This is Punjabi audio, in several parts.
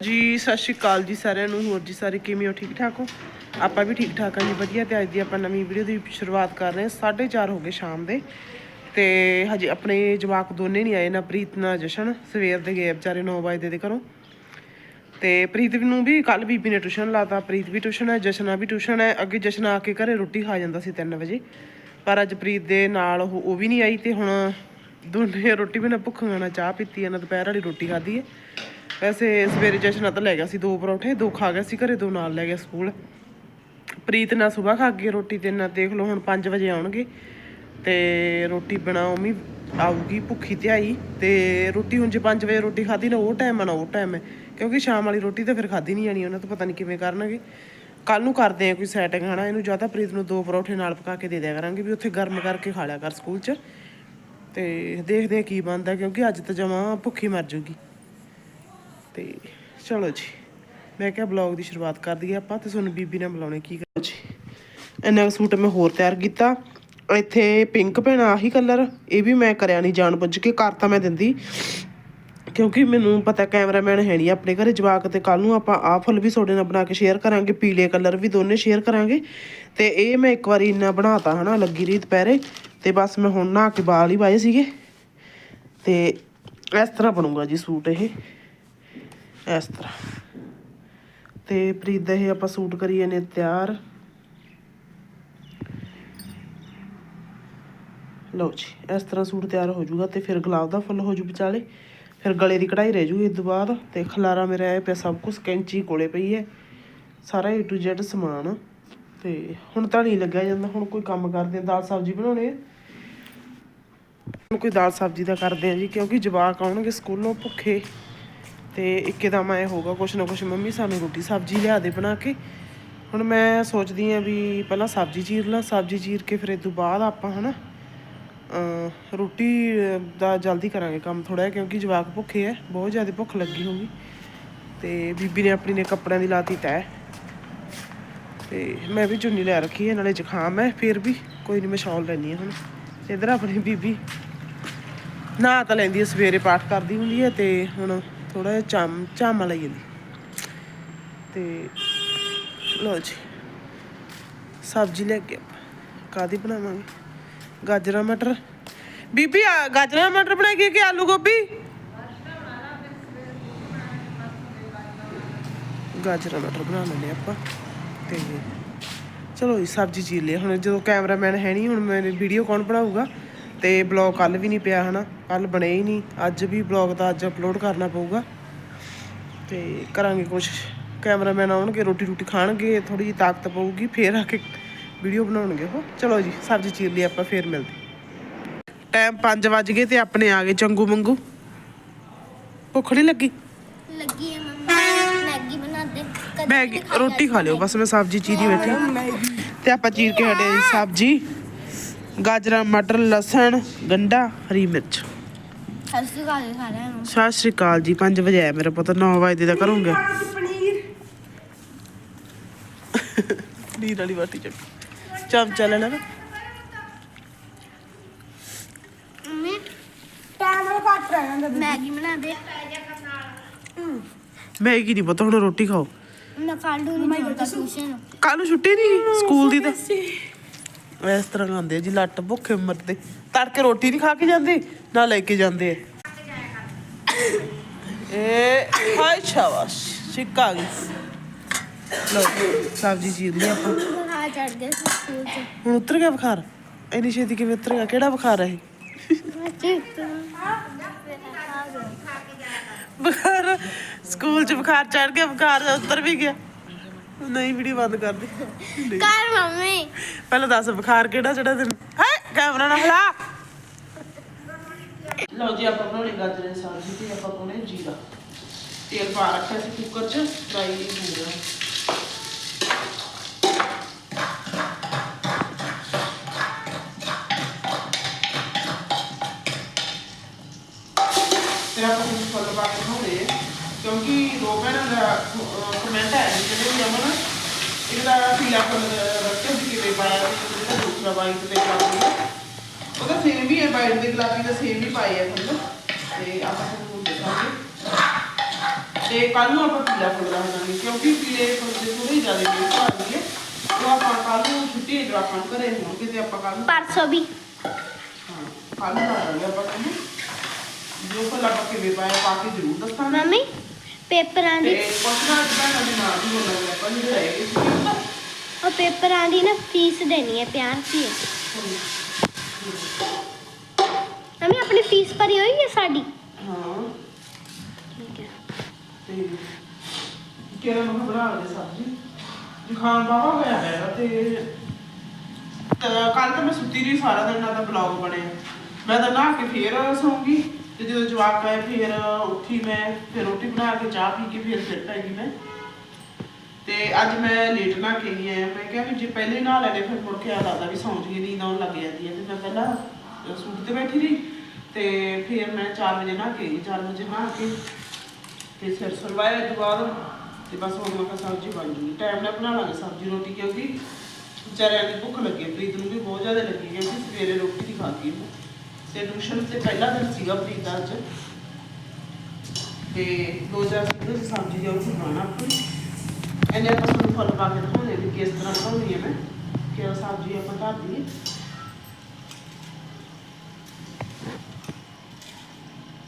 ਜੀ, ਸਤਿ ਸ਼੍ਰੀ ਅਕਾਲ ਜੀ ਸਾਰਿਆਂ ਨੂੰ। ਹੋਰ ਜੀ ਸਾਰੇ ਕਿਵੇਂ ਹੋ? ਠੀਕ ਠਾਕ ਹੋ? ਆਪਾਂ ਵੀ ਠੀਕ ਠਾਕ ਹਾਂ ਜੀ, ਵਧੀਆ ਤੇ ਅੱਜ ਦੀ ਆਪਾਂ ਨਵੀਂ ਵੀਡੀਓ ਦੀ ਸ਼ੁਰੂਆਤ ਕਰ ਰਹੇ ਹਾਂ। 4:30 ਹੋ ਗਏ ਸ਼ਾਮ ਦੇ ਤੇ ਹਜੇ ਆਪਣੇ ਜਵਾਕ ਦੋਨੇ ਨਹੀਂ ਆਏ ਨਾ, ਪ੍ਰੀਤ, ਨਾ ਜਸ਼ਨ। ਸਵੇਰ ਦੇ ਗਏ ਵਿਚਾਰੇ 9 ਵਜੇ ਦੇ ਘਰੋਂ। ਤੇ ਪ੍ਰੀਤ ਨੂੰ ਵੀ ਕੱਲ ਬੀਬੀ ਨੇ ਟਿਊਸ਼ਨ ਲਾਤਾ। ਪ੍ਰੀਤ ਵੀ ਟਿਊਸ਼ਨ ਹੈ, ਜਸ਼ਨਾ ਵੀ ਟਿਊਸ਼ਨ ਹੈ। ਅੱਗੇ ਜਸ਼ਨਾ ਆ ਕੇ ਘਰੇ ਰੋਟੀ ਖਾ ਜਾਂਦਾ ਸੀ 3 ਵਜੇ। ਪਰ ਅੱਜ ਪ੍ਰੀਤ ਦੇ ਨਾਲ ਉਹ ਉਹ ਵੀ ਨਹੀਂ ਆਈ ਤੇ ਹੁਣ ਦੋਨੇ ਰੋਟੀ ਬਿਨਾ ਭੁੱਖੀਆਂ ਨਾਲ ਚਾਹ ਪੀਤੀ ਹੈ, ਨਾ ਦੁਪਹਿਰ ਵਾਲੀ ਰੋਟੀ ਖਾਧੀ ਹੈ। ਵੈਸੇ ਸਵੇਰੇ ਜਸ਼ਨਾ ਤਾਂ ਲੈ ਗਿਆ ਸੀ ਦੋ ਪਰੌਂਠੇ, ਦੋ ਖਾ ਗਿਆ ਸੀ ਘਰੇ, ਦੋ ਨਾਲ ਲੈ ਗਿਆ ਸਕੂਲ। ਪ੍ਰੀਤ ਨਾਲ ਸਵੇਰ ਖਾ ਕੇ ਰੋਟੀ ਤੇ ਨਾ ਦੇਖ ਲਓ ਹੁਣ 5 ਵਜੇ ਆਉਣਗੇ। ਤੇ ਰੋਟੀ ਬਣਾਉ ਵੀ ਆਊਗੀ, ਭੁੱਖੀ ਤੇ ਆਈ। ਤੇ ਰੋਟੀ ਹੁਣ ਜੇ 5 ਵਜੇ ਰੋਟੀ ਖਾਧੀ ਨਾ ਉਹ ਟਾਈਮ ਆ ਨਾ ਉਹ ਟਾਈਮ ਹੈ ਕਿਉਂਕਿ ਸ਼ਾਮ ਵਾਲੀ ਰੋਟੀ ਤਾਂ ਫਿਰ ਖਾਧੀ ਨਹੀਂ ਜਾਣੀ, ਉਹਨਾਂ ਤੋਂ ਪਤਾ ਨਹੀਂ ਕਿਵੇਂ ਕਰਨਗੇ। ਕੱਲ ਨੂੰ ਕਰਦੇ ਆ ਕੋਈ ਸੈਟਿੰਗ ਹਨਾ ਇਹਨੂੰ ਜ਼ਿਆਦਾ ਪ੍ਰੀਤ ਨੂੰ ਦੋ ਪਰੌਠੇ ਨਾਲ ਪਕਾ ਕੇ ਦੇ ਦਿਆ ਕਰਾਂਗੇ ਵੀ ਉੱਥੇ ਗਰਮ ਕਰਕੇ ਖਾ ਲਿਆ ਕਰ ਸਕੂਲ 'ਚ। ਤੇ ਦੇਖਦੇ ਆ ਕੀ ਬਣਦਾ, ਕਿਉਂਕਿ ਅੱਜ ਤਾਂ ਜਮਾਂ ਭੁੱਖੀ ਮਰ ਜੂਗੀ। ਤੇ ਚਲੋ ਜੀ, ਮੈਂ ਕਿਹਾ ਬਲੌਗ ਦੀ ਸ਼ੁਰੂਆਤ ਕਰ ਦਈਏ ਆਪਾਂ ਤੇ ਤੁਹਾਨੂੰ ਬੀਬੀ ਨਾਲ ਬੁਲਾਉਣੇ ਕੀ ਕਰੋ ਜੀ। ਇੰਨਾ ਕੁ ਸੂਟ ਮੈਂ ਹੋਰ ਤਿਆਰ ਕੀਤਾ। ਇੱਥੇ ਪਿੰਕ ਪੈਣਾ ਆਹੀ ਕਲਰ ਇਹ ਵੀ ਮੈਂ ਕਰਿਆ ਨਹੀਂ ਜਾਣ ਬੁੱਝ ਕੇ ਕਰ ਤਾਂ ਮੈਂ ਦਿੰਦੀ। ਕਿਉਂਕਿ ਮੈਨੂੰ ਪਤਾ ਕੈਮਰਾਮੈਨ ਹੈ ਨਹੀਂ ਆਪਣੇ ਘਰੇ, ਜਵਾਕ ਤੇ ਕੱਲ ਨੂੰ ਆਪਾਂ ਆਹ ਫੁੱਲ ਵੀ ਤੁਹਾਡੇ ਨਾਲ ਬਣਾ ਕੇ ਸ਼ੇਅਰ ਕਰਾਂਗੇ, ਪੀਲੇ ਕਲਰ ਵੀ ਦੋਨੇ ਸ਼ੇਅਰ ਕਰਾਂਗੇ। ਤੇ ਇਹ ਮੈਂ ਇੱਕ ਵਾਰੀ ਇੰਨਾ ਬਣਾਤਾ ਹਨਾ, ਲੱਗੀ ਰਹੀ ਦੁਪਹਿਰੇ ਤੇ ਬਸ ਮੈਂ ਹੁਣ ਨਹਾ ਕੇ ਬਾਲ ਹੀ ਵਾਏ ਸੀਗੇ। ਤੇ ਇਸ ਤਰ੍ਹਾਂ ਬਣੂਗਾ ਜੀ ਸੂਟ ਇਹ। ਇਸ ਤਰ੍ਹਾਂ। ਤੇ ਪ੍ਰੀਤ ਦਾ ਇਹ ਆਪਾਂ ਸੂਟ ਕਰੀਏ ਨੇ ਤਿਆਰ। ਲਓ ਜੀ, ਇਸ ਤਰ੍ਹਾਂ ਸੂਟ ਤਿਆਰ ਹੋ ਜਾਊਗਾ ਤੇ ਫਿਰ ਗੁਲਾਬ ਦਾ ਫੁੱਲ ਹੋ ਜੂ ਵਿਚਾਲੇ। ਫਿਰ ਗਲੇ ਦੀ ਕਢਾਈ ਰਹਿ ਜੂ ਇਸ ਤੋਂ ਬਾਅਦ ਤੇ ਖਲਾਰਾ ਮੇਰਾ ਇਹ ਪਿਆ ਸਭ ਕੁਝ ਕੈਂਚੀ ਕੋਲੇ ਪਈ ਹੈ। ਸਾਰਾ A to Z ਸਮਾਨ। ਤੇ ਹੁਣ ਤਾਂ ਨਹੀਂ ਲੱਗਿਆ ਜਾਂਦਾ, ਹੁਣ ਕੋਈ ਕੰਮ ਕਰਦੇ ਆ, ਦਾਲ ਸਬਜ਼ੀ ਬਣਾਉਣੇ ਹੁਣ ਕੋਈ ਦਾਲ ਸਬਜ਼ੀ ਦਾ ਕਰਦੇ ਆ ਜੀ, ਕਿਉਂਕਿ ਜਵਾਕ ਆਉਣਗੇ ਸਕੂਲੋਂ ਭੁੱਖੇ। ਤੇ ਇੱਕਦਮ ਐ ਹੋਗਾ ਕੁਛ ਨਾ ਕੁਛ ਮੰਮੀ ਸਾਨੂੰ ਰੋਟੀ ਸਬਜ਼ੀ ਲਿਆ ਦੇ ਬਣਾ ਕੇ। ਹੁਣ ਮੈਂ ਸੋਚਦੀ ਆ ਵੀ ਪਹਿਲਾਂ ਸਬਜ਼ੀ ਚੀਰ ਲਾਂ, ਸਬਜ਼ੀ ਚੀਰ ਕੇ ਫਿਰ ਇਹ ਤੋਂ ਬਾਅਦ ਆਪਾਂ ਹਨਾ, ਅਹ ਰੋਟੀ ਦਾ ਜਲਦੀ ਕਰਾਂਗੇ ਕੰਮ ਥੋੜਾ ਜਿਹਾ, ਕਿਉਂਕਿ ਜਵਾਕ ਭੁੱਖੇ ਐ, ਬਹੁਤ ਜ਼ਿਆਦਾ ਭੁੱਖ ਲੱਗੀ ਹੋਊਗੀ। ਤੇ ਬੀਬੀ ਨੇ ਆਪਣੀ ਨੇ ਕੱਪੜਿਆਂ ਦੀ ਲਾਤੀ ਤੈਅ। ਤੇ ਮੈਂ ਵੀ ਚੁੰਨੀ ਲੈ ਰੱਖੀ ਹੈ ਨਾਲੇ ਜ਼ੁਕਾਮ ਹੈ ਫਿਰ ਵੀ ਕੋਈ ਨਹੀਂ ਮੈਂ ਸ਼ਾਲ ਲੈਣੀ ਹੈ ਹੁਣ। ਇਧਰ ਆਪਣੀ ਬੀਬੀ ਨਾ ਤਾਂ ਲੈਂਦੀ ਸਵੇਰੇ ਪਾਠ ਕਰਦੀ ਹੁੰਦੀ ਹੈ ਤੇ ਹੁਣ ਥੋੜਾ ਜਿਹਾ ਚਾਮ, ਚਾਮਾ ਲਈ ਜਾਂਦੀ ਤੇ ਲੋ ਜੀ, ਸਬਜ਼ੀ ਲੈ ਕੇ ਕਾਦੀ ਬਣਾਵਾਂਗੇ? ਗਾਜਰਾਂ, ਮਟਰ। ਬੀਬੀ, ਆ ਗਾਜਰਾਂ, ਮਟਰ ਬਣਾਈਏ ਕਿ ਆਲੂ ਗੋਭੀ? ਗਾਜਰਾਂ, ਮਟਰ ਬਣਾ ਲੈਂਦੇ ਆਪਾਂ। ਤੇ ਚਲੋ ਜੀ, ਸਬਜ਼ੀ ਚੀਰ ਲਈ। ਹੁਣ ਜਦੋਂ ਕੈਮਰਾਮੈਨ ਹੈ ਨਹੀਂ, ਹੁਣ ਮੇਰੇ ਵੀਡੀਓ ਕੌਣ ਬਣਾਊਗਾ? ਤੇ ਬਲੌਗ ਕੱਲ ਵੀ ਨਹੀਂ ਪਿਆ ਹਨਾ ਕੱਲ ਬਣੇ ਹੀ ਨਹੀਂ ਅੱਜ ਵੀ ਬਲੌਗ ਤਾਂ ਅੱਜ ਅਪਲੋਡ ਕਰਨਾ ਪਊਗਾ। ਤੇ ਕਰਾਂਗੇ ਕੋਸ਼ਿਸ਼ ਕੈਮਰਾਮੈਨ ਆਉਣਗੇ ਰੋਟੀ ਰੋਟੀ ਖਾਣਗੇ ਥੋੜੀ ਜਿਹੀ ਤਾਕਤ ਪਊਗੀ ਫੇਰ ਆ ਕੇ ਵੀਡੀਓ ਬਣਾਉਣਗੇ ਉਹ। ਚਲੋ ਜੀ ਸਬਜ਼ੀ ਚੀਰ ਲਈ ਆਪਾਂ ਫੇਰ ਮਿਲਦੇ। ਟਾਈਮ 5 ਵੱਜ ਗਏ ਤੇ ਆਪਣੇ ਆ ਗਏ ਚੰਗੂ ਮੰਗੂ। ਭੁੱਖ ਨਹੀਂ ਲੱਗੀ? ਲੱਗੀ ਹੈ ਮੰਮੀ ਮੈਗੀ ਬਣਾ ਦੇ ਕਦੇ ਮੈਗੀ ਰੋਟੀ ਖਾ ਲਿਓ ਬਸ ਮੈਂ ਸਬਜ਼ੀ ਚੀਰੀ ਬੈਠੀ। ਤੇ ਆਪਾਂ ਚੀਰ ਕੇ ਹਟੇ ਸਬਜ਼ੀ। ਗਾਜਰਾਂ ਮਟਰ ਲਸਣ ਗੰਡਾ ਹਰੀ ਮਿਰਚ। ਲੈ ਸਾਰਿਆਂ ਨੂੰ। ਸਤਿ ਸ਼੍ਰੀ ਅਕਾਲ ਜੀ 5 ਵਜੇ ਆਇਆ ਮੇਰਾ ਪੁੱਤ 9 ਵਜੇ ਦਾ ਕਰੂੰਗਾ। ਪਨੀਰ ਵਾਲੀ ਬਾਟੀ ਚੱਕ। ਚਮਚਾ ਘੱਟ ਰਹਿਣਾ ਮੈਗੀ ਬਣਾ ਦੇ। ਮੈਗੀ ਨਹੀਂ ਪਤਾ ਹੁਣ ਰੋਟੀ ਖਾਓ। ਮੈਂ ਕੱਲ ਨੂੰ ਨਹੀਂ ਜਾਣਾ ਟਿਊਸ਼ਨ। ਕੱਲ ਨੂੰ ਛੁੱਟੀ ਨਹੀਂ ਸਕੂਲ ਦੀ ਤਾਂ ਇਸ ਤਰ੍ਹਾਂ ਖਾਂਦੇ ਆ ਜੀ, ਲੱਟ ਭੁੱਖੇ ਮਰਦੇ। ਤੜਕੇ ਰੋਟੀ ਨਹੀਂ ਖਾ ਕੇ ਜਾਂਦੇ, ਨਾ ਲੈ ਕੇ ਜਾਂਦੇ ਆ। ਇਹ ਸ਼ਾਬਾਸ਼ ਛਿੱਕ ਗਈ। ਲੋ ਸਬਜ਼ੀ ਚੀਰ ਲਈ ਆਪਾਂ। ਬੁਖਾਰ ਚੜ ਗਿਆ ਸੀ ਸਕੂਲ ਚ ਹੁਣ ਉਤਰ ਗਿਆ ਬੁਖਾਰ? ਇੰਨੀ ਛੇਤੀ ਕਿਵੇਂ ਉਤਰ ਗਿਆ? ਕਿਹੜਾ ਬੁਖਾਰ ਹੈ ਬੁਖਾਰ, ਸਕੂਲ ਚ ਬੁਖਾਰ ਚੜ ਗਿਆ, ਬੁਖਾਰ ਉਤਰ ਵੀ ਗਿਆ। ਨਹੀਂ ਵੀਡੀਓ ਬੰਦ ਕਰ ਦੇ। ਕਰ ਮੰਮੀ। ਪਹਿਲਾਂ ਦੱਸ ਬੁਖਾਰ ਕਿਹੜਾ ਚੜਾ ਤੈਨੂੰ? ਹੈ? ਕੈਮਰਾ ਨਾ ਹਿਲਾ। ਲਓ ਜੀ ਆਪਾਂ ਬਣਾਉਣੀ ਗਾਜਰਾਂ ਦੀ ਸਬਜ਼ੀ ਤੇ ਆਪਾਂ ਪਾਉਣੇ ਜੀਰਾ। ਤੇਲ ਪਾ ਰੱਖਿਆ ਸੀ ਕੁੱਕਰ 'ਚ ਫਰਾਈ ਹੋ ਗਿਆ ਤੇ ਆਪਾਂ ਨੂੰ ਫੁੱਲ ਪਾ ਕੇ ਬਣਾਉਣੇ ਆ, ਕਿਉਂਕਿ ਦੋ ਭੈਣਾਂ ਦਾ ਕਮੈਂਟ ਹੈ ਜਿਹੜੇ ਵੀ ਅਮਨ ਰੱਖਿਆ ਸੀ ਕਿਵੇਂ ਪਾਇਆ ਸੀ ਜਿਹੜਾ ਦੂਸਰਾ ਵਾਈਟ ਤੇ ਗੁਲਾਬੀ ਹੈ। ਉਹਦਾ ਸੇਮ ਹੀ ਹੈ ਵਾਈਟ ਤੇ ਗੁਲਾਬੀ ਦਾ ਸੇਮ ਹੀ ਪਾਇਆ ਫੁੱਲ ਤੇ ਆਪਾਂ ਕੱਲ ਨੂੰ ਆਪਾਂ ਪੀਲਾ ਫੁੱਲ ਰੱਖ ਦਾਂਗੇ ਕਿਉਂਕਿ ਪੀਲੇ ਫੁੱਲ ਦੇ ਥੋੜੀ ਜ਼ਿਆਦਾ ਮਿਹਨਤ ਆ ਰਹੀ ਹੈ। ਉਹ ਆਪਾਂ ਕੱਲ ਨੂੰ ਛੁੱਟੀ ਜਵਾਕਾਂ ਨੂੰ ਘਰੇ ਹੋਣਗੇ ਤੇ ਆਪਾਂ ਕੱਲ ਨੂੰ ਪਰਸੋਂ ਵੀ। ਹਾਂ ਕੱਲ ਨੂੰ ਦਾਂਗੇ ਆਪਾਂ ਕੱਲ ਨੂੰ ਜੋ ਫੁੱਲ ਆਪਾਂ ਕਿਵੇਂ ਪਾਇਆ ਪਾ ਕੇ ਜ਼ਰੂਰ ਦੱਸਾਂਗੇ। ਮੰਮੀ ਪੇਪਰਾਂ ਦੀ ਪੁੱਛਣਾ ਜਿਹੜਾ ਦੇ ਨਾਲ ਵੀ ਬੋਲਾਂਗੇ ਆਪਾਂ ਜਿਹੜੇ ਰਹਿ ਉਹ ਪੇਪਰਾਂ ਦੀ ਨਾ ਫੀਸ ਦੇਣੀ ਹੈ 50 ਰੁਪਏ ਮੰਮੀ ਆਪਣੀ ਫੀਸ ਭਰੀ ਹੋਈ ਹੈ ਸਾਡੀ? ਹਾਂ। ਠੀਕ ਹੈ। ਤੇ ਕਿਹੜਾ ਮੈਂ ਬਣਾ ਲਈ ਸਬਜ਼ੀ? ਜ਼ੁਕਾਮ ਬਾਵਾ ਹੋਇਆ ਹੈਗਾ ਤੇ ਕੱਲ ਤਾਂ ਮੈਂ ਸੁੱਤੀ ਰਹੀ ਸਾਰਾ ਦਿਨ ਨਾ ਤਾਂ ਬਲੌਗ ਬਣਿਆ ਮੈਂ ਤਾਂ ਨਹਾ ਕੇ ਫੇਰ ਸੌਂਗੀ ਤੇ ਜਦੋਂ ਜਵਾਕ ਆਏ ਫੇਰ ਉੱਠੀ ਮੈਂ ਫਿਰ ਰੋਟੀ ਬਣਾ ਕੇ ਚਾਹ ਪੀ ਕੇ ਫੇਰ ਮੈਂ। ਤੇ ਅੱਜ ਮੈਂ ਲੇਟ ਨਾ ਕੇ ਨਹੀਂ ਆਇਆ ਮੈਂ ਕਿਹਾ ਵੀ ਜੇ ਪਹਿਲੇ ਨਹਾ ਲੈਣੇ ਫਿਰ ਮੁੜ ਕੇ ਆ ਲੱਗਦਾ ਵੀ ਸੌਂ ਜੀਏ ਨੀਂਦ ਆਉਣ ਲੱਗ ਜਾਂਦੀ ਹੈ। ਤੇ ਮੈਂ ਪਹਿਲਾਂ ਸੂਟ ਤੇ ਬੈਠੀ ਰਹੀ ਤੇ ਫਿਰ ਮੈਂ 4 ਵਜੇ ਨਹਾ ਕੇ ਆਈ 4 ਵਜੇ ਨਹਾ ਕੇ ਤੇ ਸਿਰ ਸਰਵਾਇਆ ਤੋਂ ਤੇ ਬਸ ਹੁਣ ਮੈਂ ਸਬਜ਼ੀ ਬਣ ਜੂਗੀ। ਟਾਈਮ ਨਾਲ ਬਣਾ ਲਾਂਗੇ ਸਬਜ਼ੀ, ਰੋਟੀ, ਕਿਉਂਕਿ ਵਿਚਾਰਿਆਂ ਦੀ ਭੁੱਖ ਲੱਗੀ ਹੈ। ਪ੍ਰੀਤ ਨੂੰ ਵੀ ਬਹੁਤ ਜ਼ਿਆਦਾ ਲੱਗੀ ਹੈ ਕਿ ਸਵੇਰੇ ਰੋਟੀ ਨਹੀਂ ਖਾਧੀ ਉਹਨੇ। ਤੇ ਟਿਊਸ਼ਨ ਤੇ ਪਹਿਲਾ ਦਿਨ ਸੀਗਾ ਪ੍ਰੀਤ ਦਾ ਅੱਜ। ਤੇ ਦੋ ਚਾਰ ਕਿਲੋ ਸਬਜ਼ੀ ਦਾ ਉੱਥੇ ਬਣਾਉਣਾ ਆਪਣੀ ਇਹਨੇ ਆਪਾਂ ਤੁਹਾਨੂੰ ਫੁੱਲ ਪਾ ਕੇ ਦਿਖਾਉਣੇ ਵੀ ਕਿਸ ਤਰ੍ਹਾਂ ਬਣਾਉਣੀ ਹੈ ਮੈਂ ਕਿ ਸਬਜ਼ੀ ਆਪਾਂ ਧਰ ਦਈਏ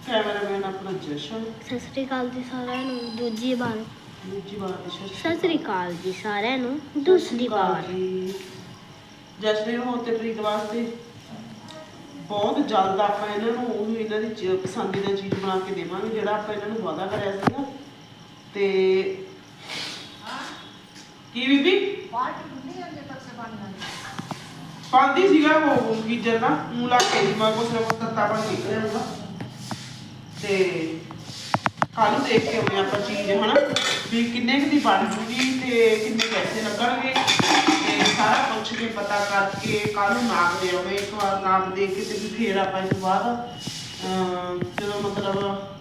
ਕੈਮਰਾਮੈਨ ਆਪਣਾ ਜਸ਼ਨ ਸਤਿ ਸ੍ਰੀ ਅਕਾਲ ਜੀ ਸਾਰਿਆਂ ਨੂੰ ਦੂਜੀ ਵਾਰ। ਦੂਜੀ ਵਾਰ ਜਸ਼ਨ ਸਤਿ। ਸ੍ਰੀ ਅਕਾਲ ਜੀ ਸਾਰਿਆਂ ਨੂੰ ਦੂਸਰੀ ਵਾਰ। ਜਸ਼ਨ ਹੋ ਤੇ ਪ੍ਰੀਤ ਵਾਸਤੇ ਬਹੁਤ ਜਲਦ ਆਪਾਂ ਇਹਨਾਂ ਨੂੰ ਉਹ ਇਹਨਾਂ ਦੀ ਚ- ਪਸੰਦੀਦਾ ਚੀਜ਼ ਬਣਾ ਕੇ ਦੇਵਾਂਗੇ ਜਿਹੜਾ ਆਪਾਂ ਇਹਨਾਂ ਨੂੰ ਵਾਅਦਾ ਕਰਿਆ ਸੀਗਾ। ਤੇ ਕੀ ਬੀਬੀ? ਪਾਉਂਦੀ ਸੀਗਾ ਉਹ ਗੀਜਰ ਦਾ ਮੂੰਹ ਲਾ ਕੇ ਮੈਂ ਕੁਛ ਨਾ ਕੁਛ ਤੱਤਾ ਬਣ ਨਿਕਲਿਆ ਹੋਊਗਾ। ਤੇ ਕੱਲ ਨੂੰ ਦੇਖ ਕੇ ਆਉਂਦੇ ਆਪਾਂ ਚੀਜ਼ ਹਨਾ? ਵੀ ਕਿੰਨੇ ਕੁ ਦੀ ਬਣ ਜੂਗੀ ਤੇ ਕਿੰਨੇ ਪੈਸੇ ਲੱਗਣਗੇ। ਤੇ ਸਾਰਾ ਪੁੱਛ ਕੇ ਪਤਾ ਕਰਕੇ ਕੱਲ ਨੂੰ ਨਾਪ ਦੇ ਆਉਂਦੇ ਇੱਕ ਵਾਰ ਨਾਪ ਦੇ ਕੇ ਤੇ ਵੀ ਫੇਰ ਆਪਾਂ ਇਸ ਤੋਂ ਬਾਅਦ ਜਦੋਂ ਮਤਲਬ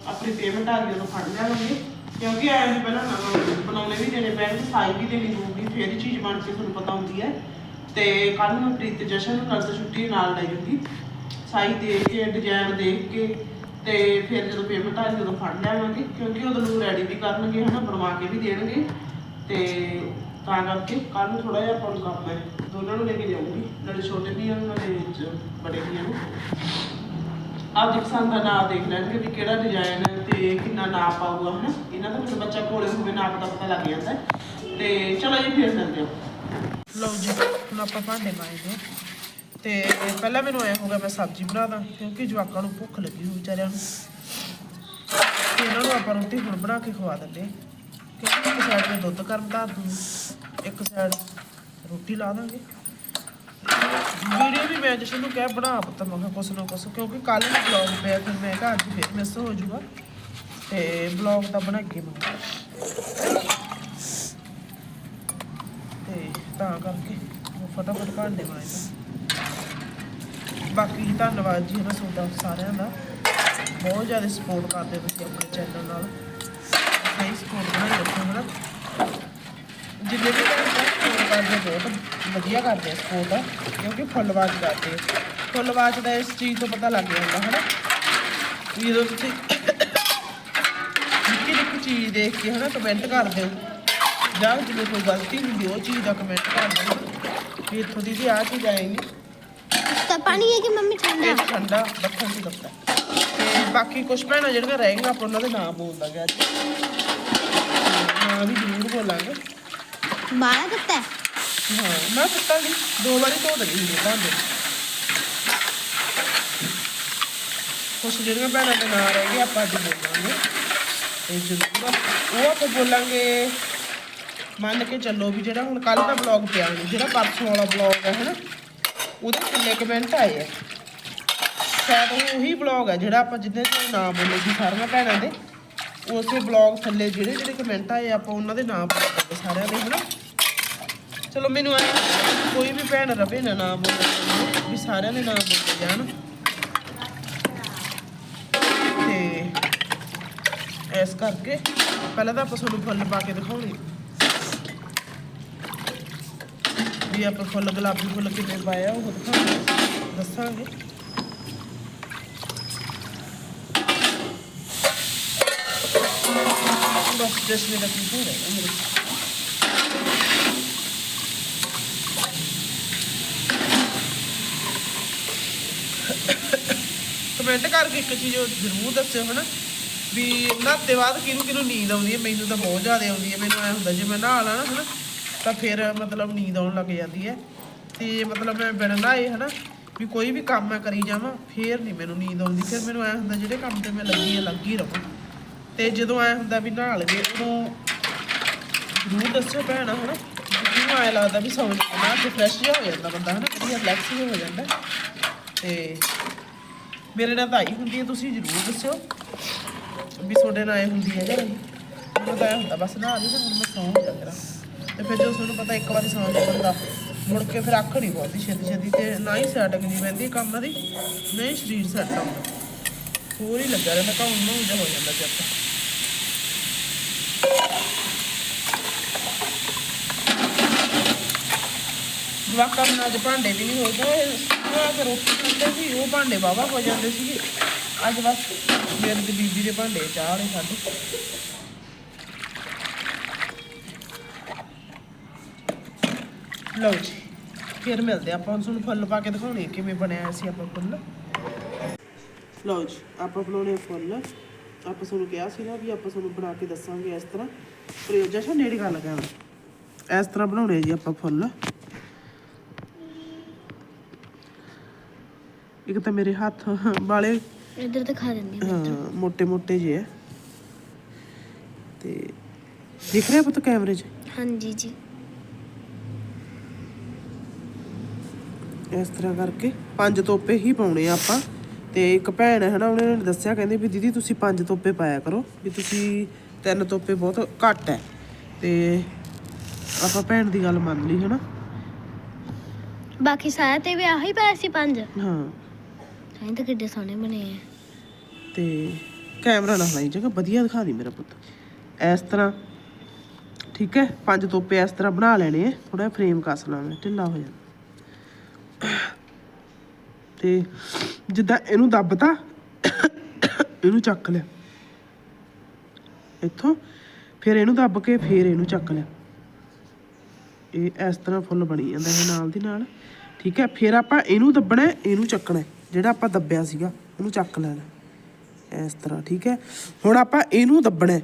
ਆਪਣੀ ਪੇਮੈਂਟ ਆ ਗਈ ਉਦੋਂ ਫੜ ਲਿਆਵਾਂਗੇ। ਕਿਉਂਕਿ ਐਂ ਪਹਿਲਾਂ ਨਵਾਂ ਬਣਾਉਣੇ ਵੀ ਦੇਣੇ ਪੈਣਗੇ ਸਾਈ ਵੀ ਦੇਣੀ ਹੋਊਗੀ, ਫੇਰ ਹੀ ਚੀਜ਼ ਬਣ ਕੇ ਤੁਹਾਨੂੰ ਪਤਾ ਹੁੰਦੀ ਹੈ। ਤੇ ਕੱਲ ਨੂੰ ਪ੍ਰੀਤ ਜਸ਼ਨ ਨੂੰ ਨਾਲ ਛੁੱਟੀ ਨਾਲ ਲੈ ਜੂਗੀ। ਸਾਈ ਦੇਖ ਕੇ ਡਿਜ਼ਾਈਨ ਦੇਖ ਕੇ, ਤੇ ਫਿਰ ਜਦੋਂ ਪੇਮੈਂਟ ਆ ਗਈ ਉਦੋਂ ਫੜ ਲਿਆਵਾਂਗੇ, ਕਿਉਂਕਿ ਉਦੋਂ ਨੂੰ ਰੈਡੀ ਵੀ ਕਰਨਗੇ, ਹਨਾ, ਬਣਵਾ ਕੇ ਵੀ ਦੇਣਗੇ। ਤੇ ਤਾਂ ਕਰਕੇ ਕੱਲ ਨੂੰ ਥੋੜਾ ਜਿਹਾ ਆਪਾਂ ਨੂੰ ਕੰਮ ਹੈ, ਦੋਨਾਂ ਨੂੰ ਲੈ ਕੇ ਜਾਊਂਗੀ। ਨਾਲੇ ਛੋਟੇ ਵੀ ਹਨ ਨਾਲੇ ਚ- ਵੀ ਹਨ ਆਪਦੀ ਪਸੰਦ ਦਾ ਨਾਪ ਦੇਖ ਲੈਣਗੇ ਵੀ ਕਿਹੜਾ ਡਿਜ਼ਾਈਨ ਹੈ ਤੇ ਕਿੰਨਾ ਨਾਪ ਆਊਗਾ, ਹਨਾ? ਇਹਨਾਂ ਦਾ ਫਿਰ ਬੱਚਾ ਕੋਲੇ ਹੋਵੇ, ਨਾਪ ਦਾ ਪਤਾ ਲੱਗ ਜਾਂਦਾ ਤੇ ਚਲੋ ਜੀ, ਫਿਰ ਮਿਲਦੇ ਹਾਂ। ਲਓ ਜੀ, ਹੁਣ ਆਪਾਂ ਭਾਂਡੇ ਮਾਂਜਦੇ ਤੇ ਪਹਿਲਾਂ ਮੈਨੂੰ ਐ ਹੋ ਗਿਆ, ਮੈਂ ਸਬਜ਼ੀ ਬਣਾ ਦਾਂ, ਕਿਉਂਕਿ ਜਵਾਕਾਂ ਨੂੰ ਭੁੱਖ ਲੱਗੀ ਹੋਈ ਵਿਚਾਰਿਆਂ ਨੂੰ। ਤੇ ਇਹਨਾਂ ਨੂੰ ਆਪਾਂ ਰੋਟੀ ਹੁਣ ਬਣਾ ਕੇ ਖਵਾ ਦਿੰਦੇ ਹਾਂ। ਕਿਉਂਕਿ ਇੱਕ ਸਾਈਡ ਤੇ ਦੁੱਧ ਗਰਮ ਧਰ ਦੂੰ ਇੱਕ ਸਾਈਡ ਰੋਟੀ ਲਾ ਦਾਂਗੇ। ਵੀਡੀਓ ਵੀ ਮੈਂ ਜਸ਼ਨ ਨੂੰ ਕਹਿ, ਬਣਾ ਪਤਾ, ਮੈਂ ਕਿਹਾ ਕੁਛ ਨਾ ਕੁਛ, ਕਿਉਂਕਿ ਕੱਲ ਨੂੰ ਬਲੌਗ ਪਿਆ ਫਿਰ ਮੈਂ ਕਿਹਾ ਅੱਜ ਫਿਰ ਮਿਸ ਹੋ ਜਾਊਗਾ ਤੇ ਬਲੌਗ ਤਾਂ ਬਣਾ ਕੇ ਮੈਂ। ਤੇ ਤਾਂ ਕਰਕੇ ਫਟਾਫਟ ਭਾਂਡੇ ਮਾਂਜਦਾ ਬਾਕੀ ਧੰਨਵਾਦ ਜੀ ਇਹਨਾਂ ਤੁਹਾਡਾ ਸਾਰਿਆਂ ਦਾ। ਬਹੁਤ ਜ਼ਿਆਦਾ ਸਪੋਰਟ ਕਰਦੇ ਹੋ ਤੁਸੀਂ ਆਪਣੇ ਚੈਨਲ ਨਾਲ। ਸਹੀ ਸਪੋਰਟ ਬਣਾਈ ਰੱਖੋ ਹਨਾ ਜਿੰਨੇ ਵੀ ਕਰਦੇ ਆ, ਬਹੁਤ ਵਧੀਆ ਕਰਦੇ ਸਪੋਰਟ ਕਿਉਂਕਿ ਫੁੱਲ ਵਾਚ ਕਰਦੇ ਆ। ਫੁੱਲ ਵਾਚ ਦਾ ਇਸ ਚੀਜ਼ ਤੋਂ ਪਤਾ ਲੱਗ ਜਾਂਦਾ ਹਨਾ? ਵੀ ਜਦੋਂ ਤੁਸੀਂ ਨਿੱਕੀ ਨਿੱਕੀ ਚੀਜ਼ ਦੇਖ ਕੇ ਹਨਾ ਕਮੈਂਟ ਕਰਦੇ ਹੋ ਜਾਂ ਜਿਵੇਂ ਕੋਈ ਗਲਤੀ ਹੁੰਦੀ ਉਹ ਚੀਜ਼ ਦਾ ਕਮੈਂਟ ਕਰਦੇ ਹੋ ਵੀ ਇੱਥੋਂ ਦੀ ਵੀ ਆਹ ਚੀਜ਼ ਆਏਗੀ ਤਾਂ ਪਾਣੀ ਹੈ ਕਿ ਮੰਮੀ ਠੰਡਾ? ਠੰਡਾ ਦੱਖਣ ਦੀ ਦੱਖਣ ਤੇ ਬਾਕੀ ਕੁਝ ਭੈਣਾਂ ਜਿਹੜੀਆਂ ਰਹਿ ਗਈਆਂ ਆਪਾਂ ਉਹਨਾਂ ਦੇ ਨਾਮ ਬੋਲ ਦਾਂਗੇ ਅੱਜ। ਨਾਮ ਵੀ ਜ਼ਰੂਰ ਬੋਲਾਂਗੇ। ਬਾਹਰ ਦਿੱਤਾ ਹਾਂ, ਮੈਂ ਸੁੱਤਾਂਗੀ ਦੋ ਵਾਰੀ ਧੋ ਦਣੀ ਹੁੰਦੀ ਭਾਂਡੇ। ਕੁਛ ਜਿਹੜੀਆਂ ਭੈਣਾਂ ਦੇ ਨਾਂ ਰਹਿ ਗਏ, ਆਪਾਂ ਅੱਜ ਬੋਲਾਂਗੇ। ਤੇ ਜ਼ਰੂਰ ਉਹ ਆਪਾਂ ਬੋਲਾਂਗੇ, ਮੰਨ ਕੇ ਚੱਲੋ ਵੀ ਜਿਹੜਾ ਹੁਣ ਕੱਲ ਦਾ ਬਲੌਗ ਪਿਆ ਨਹੀਂ ਜਿਹੜਾ ਪਰਸੋਂ ਵਾਲਾ ਬਲੌਗ ਹੈ ਹਨਾ? ਉਹਦੇ ਕਿੰਨੇ ਕਮੈਂਟ ਆਏ ਆ? ਸ਼ਾਇਦ ਉਹ ਉਹੀ ਬਲੌਗ ਹੈ ਜਿਹੜਾ ਆਪਾਂ ਜਿੱਦੇ ਤੇ ਨਾਮ ਬੋਲੇ ਸੀ ਸਾਰੀਆਂ ਭੈਣਾਂ ਦੇ, ਉਸੇ ਬਲੌਗ ਥੱਲੇ ਜਿਹੜੇ ਜਿਹੜੇ ਕਮੈਂਟ ਆਏ ਆਪਾਂ ਉਹਨਾਂ ਦੇ ਨਾਮ ਬੋਲਾਂਗੇ ਸਾਰਿਆਂ ਦੇ, ਹਨਾ? ਚਲੋ ਮੈਨੂੰ ਐ ਕੋਈ ਵੀ ਭੈਣ ਰਵੇ ਨਾ ਨਾਮ ਬੋਲੇ ਵੀ ਸਾਰਿਆਂ ਦੇ ਨਾਮ ਬੋਲੇ ਜਾਣ। ਤੇ ਇਸ ਕਰਕੇ ਪਹਿਲਾਂ ਤਾਂ ਆਪਾਂ ਤੁਹਾਨੂੰ ਫੁੱਲ ਪਾ ਕੇ ਦਿਖਾਉਣੇ। ਵੀ ਆਪਾਂ ਫੁੱਲ, ਗੁਲਾਬੀ ਫੁੱਲ ਕਿੰਨੇ ਪਾਇਆ, ਉਹ ਦਿਖਾਵਾਂਗੇ ਦੱਸਾਂਗੇ। ਬਸ ਜਸਮੀ ਦਾ ਕੀ ਹੋ ਰਿਹਾ ਮੇਰੇ ਕਮੈਂਟ ਕਰਕੇ ਇੱਕ ਚੀਜ਼ ਉਹ ਜ਼ਰੂਰ ਦੱਸਿਓ, ਹਨਾ? ਵੀ ਨਹਾਤੇ ਬਾਅਦ ਕਿਹਨੂੰ ਕਿਹਨੂੰ ਨੀਂਦ ਆਉਂਦੀ ਹੈ? ਮੈਨੂੰ ਤਾਂ ਬਹੁਤ ਜ਼ਿਆਦਾ ਆਉਂਦੀ ਹੈ। ਮੈਨੂੰ ਐ ਹੁੰਦਾ, ਜੇ ਮੈਂ ਨਹਾ ਲਾਂ ਨਾ ਹਨਾ, ਤਾਂ ਫਿਰ ਮਤਲਬ ਨੀਂਦ ਆਉਣ ਲੱਗ ਜਾਂਦੀ ਹੈ। ਤੇ ਮਤਲਬ ਮੈਂ ਬਿਨਾਂ ਨਹਾਏ, ਹਨਾ, ਵੀ ਕੋਈ ਵੀ ਕੰਮ ਮੈਂ ਕਰੀ ਜਾਵਾਂ, ਫੇਰ ਨਹੀਂ ਮੈਨੂੰ ਨੀਂਦ ਆਉਂਦੀ। ਫਿਰ ਮੈਨੂੰ ਐ ਹੁੰਦਾ, ਜਿਹੜੇ ਕੰਮ ਤੇ ਮੈਂ ਲੱਗੀ ਆ ਲੱਗੀ ਰਹਾਂ। ਤੇ ਜਦੋਂ ਐ ਹੁੰਦਾ ਵੀ ਨਹਾ ਲਗੇ ਉਦੋਂ ਜ਼ਰੂਰ ਦੱਸਿਓ ਭੈਣਾ, ਹਨਾ ਕਿਉਂ ਐ ਲੱਗਦਾ ਵੀ ਸੌਂ ਜਾਣਾ ਤੇ ਫਰੈਸ਼ ਜਿਹਾ ਹੋ ਜਾਂਦਾ ਬੰਦਾ, ਹਨਾ ਵਧੀਆ ਰਿਲੈਕਸ ਜਿਹਾ ਹੋ ਜਾਂਦਾ। ਤੇ ਮੇਰੇ ਨਾਲ ਤਾਂ ਆਈ ਹੁੰਦੀ ਹੈ, ਤੁਸੀਂ ਜ਼ਰੂਰ ਦੱਸਿਓ ਵੀ ਤੁਹਾਡੇ ਨਾਲ ਆਏ ਹੁੰਦੀ ਹੈ ਜਾਂ ਨਹੀਂ ਮੈਨੂੰ ਤਾਂ ਐਂ ਹੁੰਦਾ, ਬਸ ਨਾ ਆਲੀ ਤੇ ਹੁਣ ਮੈਂ ਸੌਂ ਜਾ ਕਰਾਂ। ਤੇ ਫਿਰ ਜਦੋਂ ਤੁਹਾਨੂੰ ਪਤਾ, ਇੱਕ ਵਾਰੀ ਸੌਂ ਜਾ ਬੰਦਾ, ਮੁੜ ਕੇ ਫਿਰ ਅੱਖ ਨਹੀਂ ਬਹੁਤੀ ਛੇਤੀ ਛੇਤੀ ਤੇ ਨਾ ਹੀ ਸੈਟਿੰਗ ਨਹੀਂ ਪੈਂਦੀ, ਕੰਮ ਦੀ, ਨਾ ਹੀ ਸਰੀਰ ਸੈੱਟ ਆਉਂਦਾ ਹੋਰ ਹੀ ਲੱਗਾ ਰਹਿੰਦਾ, ਕੰਮ ਨੂੰ ਜਿਹਾ ਹੋ ਜਾਂਦਾ ਚੱਪ ਜਵਾਕਾਂ ਨੂੰ ਅੱਜ ਭਾਂਡੇ ਵੀ ਨਹੀਂ ਹੋ ਗਏ ਸੁਆ ਕੇ ਰੋਟੀ ਖਾਂਦੇ ਸੀ, ਉਹ ਭਾਂਡੇ ਵਾਵਾ ਹੋ ਜਾਂਦੇ ਸੀਗੇ। ਅੱਜ ਬਸ ਮੇਰੇ ਤੇ ਬੀਬੀ ਦੇ ਭਾਂਡੇ ਚਾਹ ਵਾਲੇ ਸਾਡੇ ਲਓ ਜੀ, ਫਿਰ ਮਿਲਦੇ ਆਪਾਂ ਤੁਹਾਨੂੰ ਫੁੱਲ ਪਾ ਕੇ ਦਿਖਾਉਣੇ ਕਿਵੇਂ ਬਣਿਆ ਸੀ ਆਪਾਂ ਫੁੱਲ। ਲਓ ਜੀ, ਆਪਾਂ ਬਣਾਉਣੇ ਆ ਫੁੱਲ। ਆਪਾਂ ਤੁਹਾਨੂੰ ਕਿਹਾ ਸੀ ਨਾ ਵੀ ਆਪਾਂ ਤੁਹਾਨੂੰ ਬਣਾ ਕੇ ਦੱਸਾਂਗੇ ਇਸ ਤਰ੍ਹਾਂ। ਪਰ ਜਸ਼ਨ ਨੇੜੇ ਕਰ ਲਗਾ ਇਸ ਤਰ੍ਹਾਂ ਬਣਾਉਣੇ ਆ ਜੀ ਆਪਾਂ ਫੁੱਲ। ਇੱਕ ਤਾਂ ਮੇਰੇ ਹੱਥ ਵਾਲੇ ਇਧਰ ਤਾਂ ਖਾ ਲੈਂਦੀ ਹਾਂ ਮੋٹے ਮੋٹے ਜੇ ਤੇ ਦਿਖ ਰਿਹਾ ਪੁੱਤ ਕੈਮਰੇ 'ਚ? ਹਾਂਜੀ ਜੀ। ਇਸ ਤਰ੍ਹਾਂ ਕਰਕੇ ਪੰਜ ਤੋਪੇ ਹੀ ਪਾਉਣੇ ਆ ਆਪਾਂ। ਤੇ ਇੱਕ ਭੈਣ ਹੈ ਨਾ ਉਹਨੇ ਦੱਸਿਆ ਕਹਿੰਦੇ ਵੀ ਦੀਦੀ ਤੁਸੀਂ ਪੰਜ ਤੋਪੇ ਪਾਇਆ ਕਰੋ ਵੀ ਤੁਸੀਂ ਤਿੰਨ ਤੋਪੇ ਬਹੁਤ ਘੱਟ ਹੈ। ਤੇ ਆਪਾਂ ਭੈਣ ਦੀ ਗੱਲ ਮੰਨ ਲਈ ਹੈ ਨਾ? ਬਾਕੀ ਸਾਰਿਆਂ ਤੇ ਵੀ ਆਹੀ ਪਾਇਆ ਸੀ ਪੰਜ? ਹਾਂ। ਐਂ ਤਾਂ ਕਿੱਡੇ ਸੋਹਣੇ ਬਣੇ ਆ। ਤੇ ਕੈਮਰਾ ਨਾ ਹਲਾਈ ਜਗਾ ਵਧੀਆ ਦਿਖਾ ਦੀ ਮੇਰਾ ਪੁੱਤ। ਇਸ ਤਰ੍ਹਾਂ, ਠੀਕ ਹੈ? ਪੰਜ ਤੋਪੇ ਇਸ ਤਰ੍ਹਾਂ ਬਣਾ ਲੈਣੇ ਆ ਥੋੜਾ ਫਰੇਮ ਕੱਸ ਲਾਣਾ ਢਿੱਲਾ ਹੋ ਜਾਂਦਾ ਤੇ ਜਿੱਦਾਂ ਇਹਨੂੰ ਦੱਬਤਾ, ਇਹਨੂੰ ਚੱਕ ਲਿਆ। ਇੱਥੋਂ, ਫਿਰ ਇਹਨੂੰ ਦੱਬ ਕੇ ਫਿਰ ਇਹਨੂੰ ਚੱਕ ਲਿਆ। ਇਹ ਇਸ ਤਰ੍ਹਾਂ ਫੁੱਲ ਬਣੀ ਜਾਂਦਾ ਇਹ ਨਾਲ ਦੀ ਨਾਲ। ਠੀਕ ਹੈ? ਫਿਰ ਆਪਾਂ ਇਹਨੂੰ ਦੱਬਣਾ ਇਹਨੂੰ ਚੱਕਣਾ ਜਿਹੜਾ ਆਪਾਂ ਦੱਬਿਆ ਸੀਗਾ ਉਹਨੂੰ ਚੱਕ ਲੈਣਾ। ਇਸ ਤਰ੍ਹਾਂ ਠੀਕ ਹੈ? ਹੁਣ ਆਪਾਂ ਇਹਨੂੰ ਦੱਬਣਾ ਹੈ,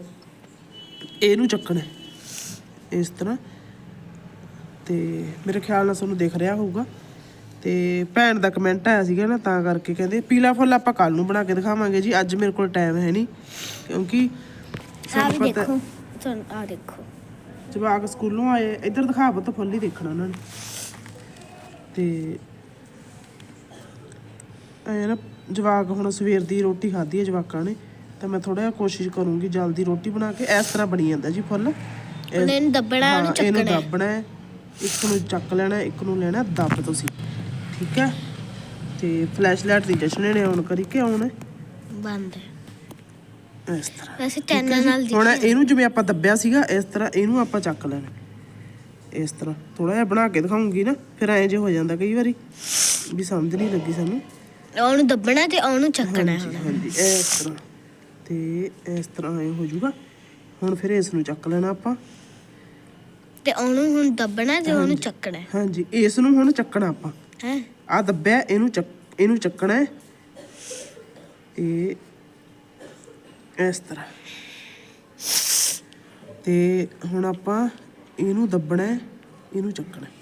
ਇਹਨੂੰ ਚੱਕਣਾ ਹੈ। ਇਸ ਤਰ੍ਹਾਂ। ਤੇ ਮੇਰੇ ਖਿਆਲ ਨਾਲ ਤੁਹਾਨੂੰ ਦਿਖ ਰਿਹਾ ਹੋਊਗਾ। ਤੇ ਭੈਣ ਦਾ ਕਮੈਂਟ ਆਇਆ ਸੀਗਾ ਨਾ ਤਾਂ ਕਰਕੇ ਕਹਿੰਦੇ ਪੀਲਾ ਫੁੱਲ ਆਪਾਂ ਕੱਲ ਨੂੰ ਬਣਾ ਕੇ ਦਿਖਾਵਾਂਗੇ ਜੀ ਅੱਜ ਮੇਰੇ ਕੋਲ ਟਾਈਮ ਹੈ ਨਹੀਂ। ਕਿਉਂਕਿ ਆ ਸਾਨੂੰ ਵੀ ਦੇਖੋ ਤੁਹਾਨੂੰ ਆ ਦੇਖੋ। ਜਵਾਕ ਸਕੂਲੋਂ ਆਏ ਇੱਧਰ ਦਿਖਾ ਪੁੱਤ ਫੁੱਲ ਹੀ ਦੇਖਣਾ ਉਹਨਾਂ ਨੇ। ਤੇ ਐ ਨਾ ਜਵਾਕ ਹੁਣ ਸਵੇਰ ਦੀ ਰੋਟੀ ਖਾਧੀ ਹੈ ਜਵਾਕਾਂ ਨੇ ਤਾਂ ਮੈਂ ਥੋੜਾ ਜਿਹਾ ਕੋਸ਼ਿਸ਼ ਕਰੂੰਗੀ ਜਲਦੀ ਰੋਟੀ ਬਣਾ ਕੇ ਇਸ ਤਰ੍ਹਾਂ ਬਣੀ ਜਾਂਦਾ ਜੀ ਫੁੱਲ। ਇਹਨੂੰ ਦੱਬਣਾ ਹਾਂ, ਇਹਨੂੰ ਚੱਕਣਾ। ਦੱਬਣਾ ਹੈ ਇੱਕ ਨੂੰ ਚੱਕ ਲੈਣਾ ਇੱਕ ਨੂੰ ਲੈਣਾ ਦੱਬ ਤੁਸੀਂ। ਠੀਕ ਹੈ? ਤੇ ਫਲੈਸ਼ ਲਾਈਟ ਦੀ ਜਸ਼ਨ ਨੇ ਆਨ ਕਰੀ ਕਿ ਆਉਣ ਬੰਦ। ਇਸ ਤਰ੍ਹਾਂ। ਵੈਸੇ ਚੈਨਲ? ਨਾਲ ਹੁਣ ਇਹਨੂੰ ਜਿਵੇਂ ਆਪਾਂ ਦੱਬਿਆ ਸੀਗਾ ਇਸ ਤਰ੍ਹਾਂ ਇਹਨੂੰ ਆਪਾਂ ਚੱਕ ਲੈਣਾ। ਇਸ ਤਰ੍ਹਾਂ। ਥੋੜਾ ਜਿਹਾ ਬਣਾ ਕੇ ਦਿਖਾਉਂਗੀ ਨਾ ਫਿਰ ਐਂ ਜੇ ਹੋ ਜਾਂਦਾ ਕਈ ਵਾਰੀ ਵੀ ਸਮਝ ਨਹੀਂ ਲੱਗੀ ਸਾਨੂੰ। ਉਹਨੂੰ ਦੱਬਣਾ ਤੇ ਉਹਨੂੰ ਚੱਕਣਾ। ਹਾਂਜੀ ਹਾਂਜੀ ਇਸ ਤਰ੍ਹਾਂ। ਤੇ ਇਸ ਤਰ੍ਹਾਂ ਐਂ ਹੋ ਜਾਊਗਾ। ਹੁਣ ਫਿਰ ਇਸ ਨੂੰ ਚੱਕ ਲੈਣਾ ਆਪਾਂ। ਤੇ ਉਹਨੂੰ ਹੁਣ ਦੱਬਣਾ ਤੇ ਉਹਨੂੰ ਚੱਕਣਾ। ਹਾਂਜੀ ਇਸ ਨੂੰ ਹੁਣ ਚੱਕਣਾ ਆਪਾਂ। ਹੈ? ਆ ਦੱਬਿਆ ਇਹਨੂੰ ਚੱਕ ਇਹਨੂੰ ਚੱਕਣਾ ਹੈ। ਇਹ ਇਸ ਤਰ੍ਹਾਂ। ਤੇ ਹੁਣ ਆਪਾਂ ਇਹਨੂੰ ਦੱਬਣਾ ਹੈ ਇਹਨੂੰ ਚੱਕਣਾ ਹੈ।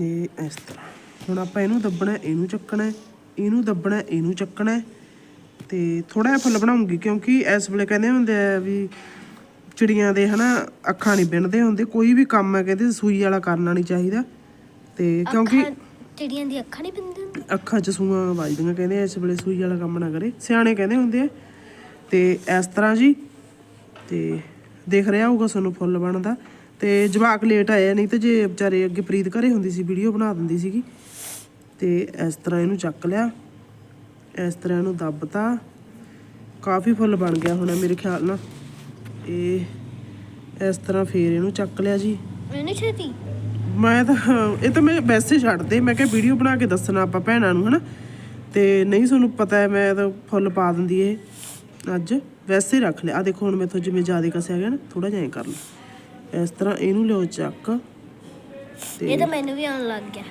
ਇਹ ਇਸ ਤਰ੍ਹਾਂ। ਹੁਣ ਆਪਾਂ ਇਹਨੂੰ ਦੱਬਣਾ ਇਹਨੂੰ ਚੱਕਣਾ ਇਹਨੂੰ ਦੱਬਣਾ ਇਹਨੂੰ ਚੱਕਣਾ। ਤੇ ਥੋੜਾ ਜਿਹਾ ਫੁੱਲ ਬਣਾਉਂਗੀ ਕਿਉਂਕਿ ਇਸ ਵੇਲੇ ਕਹਿੰਦੇ ਹੁੰਦੇ ਆ ਵੀ ਚਿੜੀਆਂ ਦੇ ਹਨਾ ਅੱਖਾਂ ਨਹੀਂ ਬਿੰਨਦੇ ਹੁੰਦੇ ਕੋਈ ਵੀ ਕੰਮ ਹੈ ਕਹਿੰਦੇ ਸੂਈ ਵਾਲਾ ਕਰਨਾ ਨਹੀਂ ਚਾਹੀਦਾ। ਤੇ ਕਿਉਂਕਿ ਚਿੜੀਆਂ ਦੀ ਅੱਖਾਂ ਨਹੀਂ ਬਿੰਦੂ ਅੱਖਾਂ 'ਚ ਸੂਆਂ ਵੱਜਦੀਆਂ ਕਹਿੰਦੇ ਇਸ ਵੇਲੇ ਸੂਈ ਵਾਲਾ ਕੰਮ ਨਾ ਕਰੇ। ਸਿਆਣੇ ਕਹਿੰਦੇ ਹੁੰਦੇ ਆ। ਤੇ ਇਸ ਤਰ੍ਹਾਂ ਜੀ ਤੇ ਦੇਖ ਰਿਹਾ ਹੋਊਗਾ ਤੁਹਾਨੂੰ ਫੁੱਲ ਬਣਦਾ। ਤੇ ਜਵਾਕ ਲੇਟ ਆਏ ਆ, ਨਹੀਂ ਤੇ ਜੇ ਵਿਚਾਰੇ ਅੱਗੇ ਪ੍ਰੀਤ ਘਰੇ ਹੁੰਦੀ ਸੀ ਵੀਡੀਓ ਬਣਾ ਦਿੰਦੀ ਸੀਗੀ। ਤੇ ਇਸ ਤਰ੍ਹਾਂ ਇਹਨੂੰ ਚੱਕ ਲਿਆ। ਇਸ ਤਰ੍ਹਾਂ ਇਹਨੂੰ ਦੱਬਤਾ। ਕਾਫੀ ਫੁੱਲ ਬਣ ਗਿਆ ਹੋਣਾ ਮੇਰੇ ਖਿਆਲ ਨਾਲ। ਇਹ ਇਸ ਤਰ੍ਹਾਂ ਫੇਰ ਇਹਨੂੰ ਚੱਕ ਲਿਆ ਜੀ। ਇਹਨੇ ਛੇਤੀ। ਮੈਂ ਤਾਂ ਇਹ ਤਾਂ ਮੈਂ ਵੈਸੇ ਛੱਡ ਦੇ। ਮੈਂ ਕਿਹਾ ਵੀਡੀਓ ਬਣਾ ਕੇ ਦੱਸਣਾ ਆਪਾਂ ਭੈਣਾਂ ਨੂੰ ਹਨਾ? ਤੇ ਨਹੀਂ ਤੁਹਾਨੂੰ ਪਤਾ ਹੈ ਮੈਂ ਤਾਂ ਫੁੱਲ ਪਾ ਦਿੰਦੀ ਇਹ ਅੱਜ। ਵੈਸੇ ਰੱਖ ਲਿਆ। ਆ ਦੇਖੋ ਹੁਣ ਮੈਥੋਂ ਜਿਵੇਂ ਜ਼ਿਆਦਾ ਕਸਿਆ ਗਿਆ ਨਾ ਥੋੜਾ ਜਿਹਾ ਕਰ ਲਓ ਇਸ ਤਰ੍ਹਾਂ ਇਹਨੂੰ ਲਿਓ ਚੱਕ। ਇਹ ਤਾਂ ਮੈਨੂੰ ਵੀ ਆਉਣ ਲੱਗ ਗਿਆ।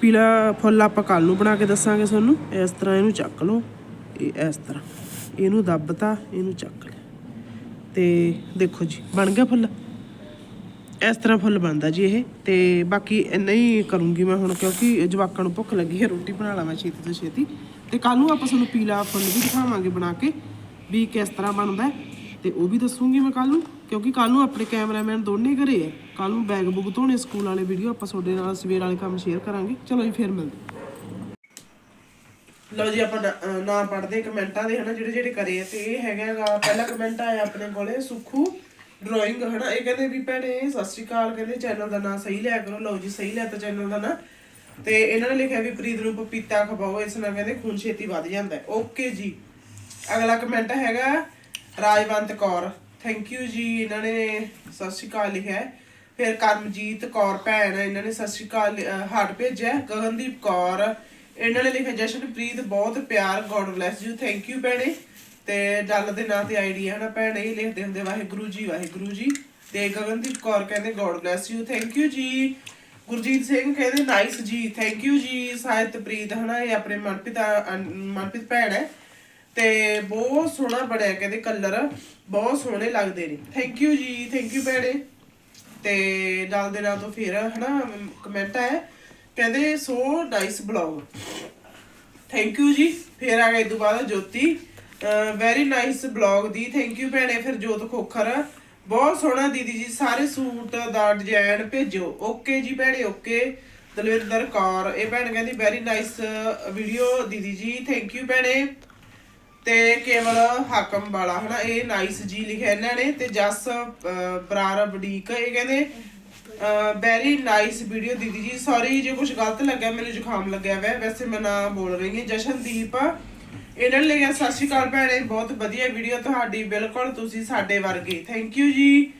ਪੀਲਾ ਫੁੱਲ ਆਪਾਂ ਕੱਲ ਨੂੰ ਬਣਾ ਕੇ ਦੱਸਾਂਗੇ ਤੁਹਾਨੂੰ। ਇਸ ਤਰ੍ਹਾਂ ਇਹਨੂੰ ਚੱਕ ਲਓ। ਇਹ ਇਸ ਤਰ੍ਹਾਂ। ਇਹਨੂੰ ਦੱਬਤਾ, ਇਹਨੂੰ ਚੱਕ ਲਿਆ। ਤੇ ਦੇਖੋ ਜੀ, ਬਣ ਗਿਆ ਫੁੱਲ। ਇਸ ਤਰ੍ਹਾਂ ਫੁੱਲ ਬਣਦਾ ਜੀ ਇਹ। ਤੇ ਬਾਕੀ ਇੰਨਾ ਹੀ ਕਰੂੰਗੀ ਮੈਂ ਹੁਣ, ਕਿਉਂਕਿ ਜਵਾਕਾਂ ਨੂੰ ਭੁੱਖ ਲੱਗੀ ਹੈ, ਰੋਟੀ ਬਣਾ ਲਾ ਮੈਂ ਛੇਤੀ ਤੋਂ ਛੇਤੀ। ਤੇ ਕੱਲ ਨੂੰ ਆਪਾਂ ਤੁਹਾਨੂੰ ਪੀਲਾ ਫੁੱਲ ਵੀ ਦਿਖਾਵਾਂਗੇ ਬਣਾ ਕੇ, ਵੀ ਕਿਸ ਤਰ੍ਹਾਂ ਬਣਦਾ ਤੇ ਉਹ ਵੀ ਦੱਸੂਗੀ ਮੈਂ ਕੱਲ ਨੂੰ, ਕਿਉਂਕਿ ਕੱਲ ਨੂੰ ਆਪਣੇ ਕੈਮਰਾਮੈਨ ਦੋਨੇ ਘਰੇ ਹੈ ਕੱਲ ਨੂੰ ਬੈਗ ਬੁੱਕ ਧੋਣੇ, ਸਕੂਲ ਵਾਲੇ ਵੀਡੀਓ ਆਪਾਂ ਤੁਹਾਡੇ ਨਾਲ, ਸਵੇਰ ਵਾਲੇ ਕੰਮ ਸ਼ੇਅਰ ਕਰਾਂਗੇ। ਚਲੋ ਜੀ, ਫੇਰ ਮਿਲਦੇ। ਲਓ ਜੀ, ਆਪਾਂ ਨਾਮ ਪੜਦੇ ਕਮੈਂਟਾਂ ਦੇ, ਹਨਾ, ਜਿਹੜੇ ਜਿਹੜੇ ਕਰੇ ਤੇ ਇਹ ਹੈਗਾ ਪਹਿਲਾ ਕਮੈਂਟ ਆਇਆ ਆਪਣੇ ਕੋਲੇ, ਸੁਖੂ ਡਰਾਇੰਗ ਹਨਾ, ਇਹ ਕਹਿੰਦੇ ਵੀ ਭੈਣੇ, ਸਤਿ ਸ਼੍ਰੀ ਅਕਾਲ, ਕਹਿੰਦੇ ਚੈਨਲ ਦਾ ਨਾਮ ਸਹੀ ਲਿਆ ਕਰੋ। ਲਓ ਜੀ, ਸਹੀ ਲਿਆ ਤਾਂ ਚੈਨਲ ਦਾ ਨਾ। ਤੇ ਇਹਨਾਂ ਨੇ ਲਿਖਿਆ ਵੀ ਪ੍ਰੀਤ ਨੂੰ ਪਪੀਤਾ ਖਵਾਓ, ਇਸ ਨਾਲ ਕਹਿੰਦੇ ਖੂਨ ਛੇਤੀ ਵੱਧ ਜਾਂਦਾ। ਓਕੇ ਜੀ। ਅਗਲਾ ਕਮੈਂਟ ਹੈਗਾ ਰਾਜਵੰਤ ਕੌਰ। ਥੈਂਕ ਯੂ ਜੀ, ਇਹਨਾਂ ਨੇ ਸਤਿ ਸ਼੍ਰੀ ਅਕਾਲ ਲਿਖਿਆ ਫਿਰ ਕਰਮਜੀਤ ਕੌਰ ਭੈਣ ਇਹਨਾਂ ਨੇ ਸਤਿ ਸ਼੍ਰੀ ਅਕਾਲ ਹਾਰਟ ਭੇਜਿਆ ਗਗਨਦੀਪ ਕੌਰ, ਇਹਨਾਂ ਨੇ ਲਿਖਿਆ ਜਸ਼ਨਪ੍ਰੀਤ, ਬਹੁਤ ਪਿਆਰ God bless you thank you ਭੈਣੇ। ਤੇ ਡੱਲ ਦੇ ਨਾਂ ਤੇ ਆਈਡੀ ਹੈ ਨਾ ਭੈਣ, ਇਹ ਲਿਖਦੇ ਹੁੰਦੇ ਵਾਹਿਗੁਰੂ ਜੀ ਵਾਹਿਗੁਰੂ ਜੀ। ਤੇ ਗਗਨਦੀਪ ਕੌਰ ਕਹਿੰਦੇ God bless you thank you ਜੀ। ਗੁਰਜੀਤ ਸਿੰਘ ਕਹਿੰਦੇ ਨਾਈਸ ਜੀ ਥੈਂਕ ਯੂ ਜੀ। ਸਾਹਿਤਪ੍ਰੀਤ ਹਨਾ, ਇਹ ਆਪਣੇ ਮਨਪ੍ਰੀਤ ਮਨਪ੍ਰੀਤ ਭੈਣ ਹੈ। ਤੇ ਬਹੁਤ ਸੋਹਣਾ ਬਣਿਆ ਕਹਿੰਦੇ ਕਲਰ ਬਹੁਤ ਸੋਹਣੇ ਲੱਗਦੇ ਨੇ। ਥੈਂਕ ਯੂ ਜੀ ਥੈਂਕ ਯੂ ਭੈਣੇ। ਤੇ ਨਾਲ ਦੇ ਨਾਲ ਤੋਂ ਫਿਰ ਹਨਾ ਕਮੈਂਟ ਹੈ ਕਹਿੰਦੇ so nice blog thank you ਜੀ, ਫਿਰ ਆ ਗਿਆ ਤੋਂ ਬਾਅਦ ਜੋਤੀ। ਵੈਰੀ ਨਾਈਸ ਬਲੌਗ ਦੀ ਥੈਂਕ ਯੂ ਭੈਣੇ, ਫਿਰ ਜੋਤ ਖੋਖਰ। ਬਹੁਤ ਸੋਹਣਾ ਦੀਦੀ ਜੀ, ਸਾਰੇ ਸੂਟ ਦਾ ਡਿਜ਼ਾਈਨ ਭੇਜੋ ਓਕੇ ਜੀ ਭੈਣੇ ਓਕੇ ਦਲਵਿੰਦਰ ਕੌਰ, ਇਹ ਭੈਣ ਕਹਿੰਦੀ ਵੈਰੀ ਨਾਈਸ ਵੀਡੀਓ ਦੀਦੀ ਜੀ ਥੈਂਕ ਯੂ ਭੈਣੇ। ਤੇ ਕੇਵਲ ਹਾਕਮ ਵਾਲਾ, ਹਨਾ, ਇਹ ਨਾਈਸ ਜੀ ਲਿਖਿਆ ਇਹਨਾਂ ਨੇ ਤੇ ਜਸ ਬਰਾਰ ਬਡੀਕ ਇਹ ਕਹਿੰਦੇ ਵੈਰੀ ਨਾਈਸ ਵੀਡੀਓ ਦੀਦੀ ਜੀ ਸੌਰੀ ਜੇ ਕੁਝ ਗਲਤ ਲੱਗਿਆ, ਮੈਨੂੰ ਜ਼ੁਕਾਮ ਲੱਗਿਆ ਵੈ, ਵੈਸੇ ਮੈਂ ਨਾ ਬੋਲ ਰਹੀ ਹਾਂ। ਜਸ਼ਨਦੀਪ, ਇਹਨਾਂ ਨੇ ਲਿਖਿਆ ਸਤਿ ਸ਼੍ਰੀ ਅਕਾਲ ਭੈਣੇ, ਬਹੁਤ ਵਧੀਆ ਵੀਡੀਓ ਤੁਹਾਡੀ, ਬਿਲਕੁਲ ਤੁਸੀਂ ਸਾਡੇ ਵਰਗੇ। ਥੈਂਕ ਯੂ ਜੀ।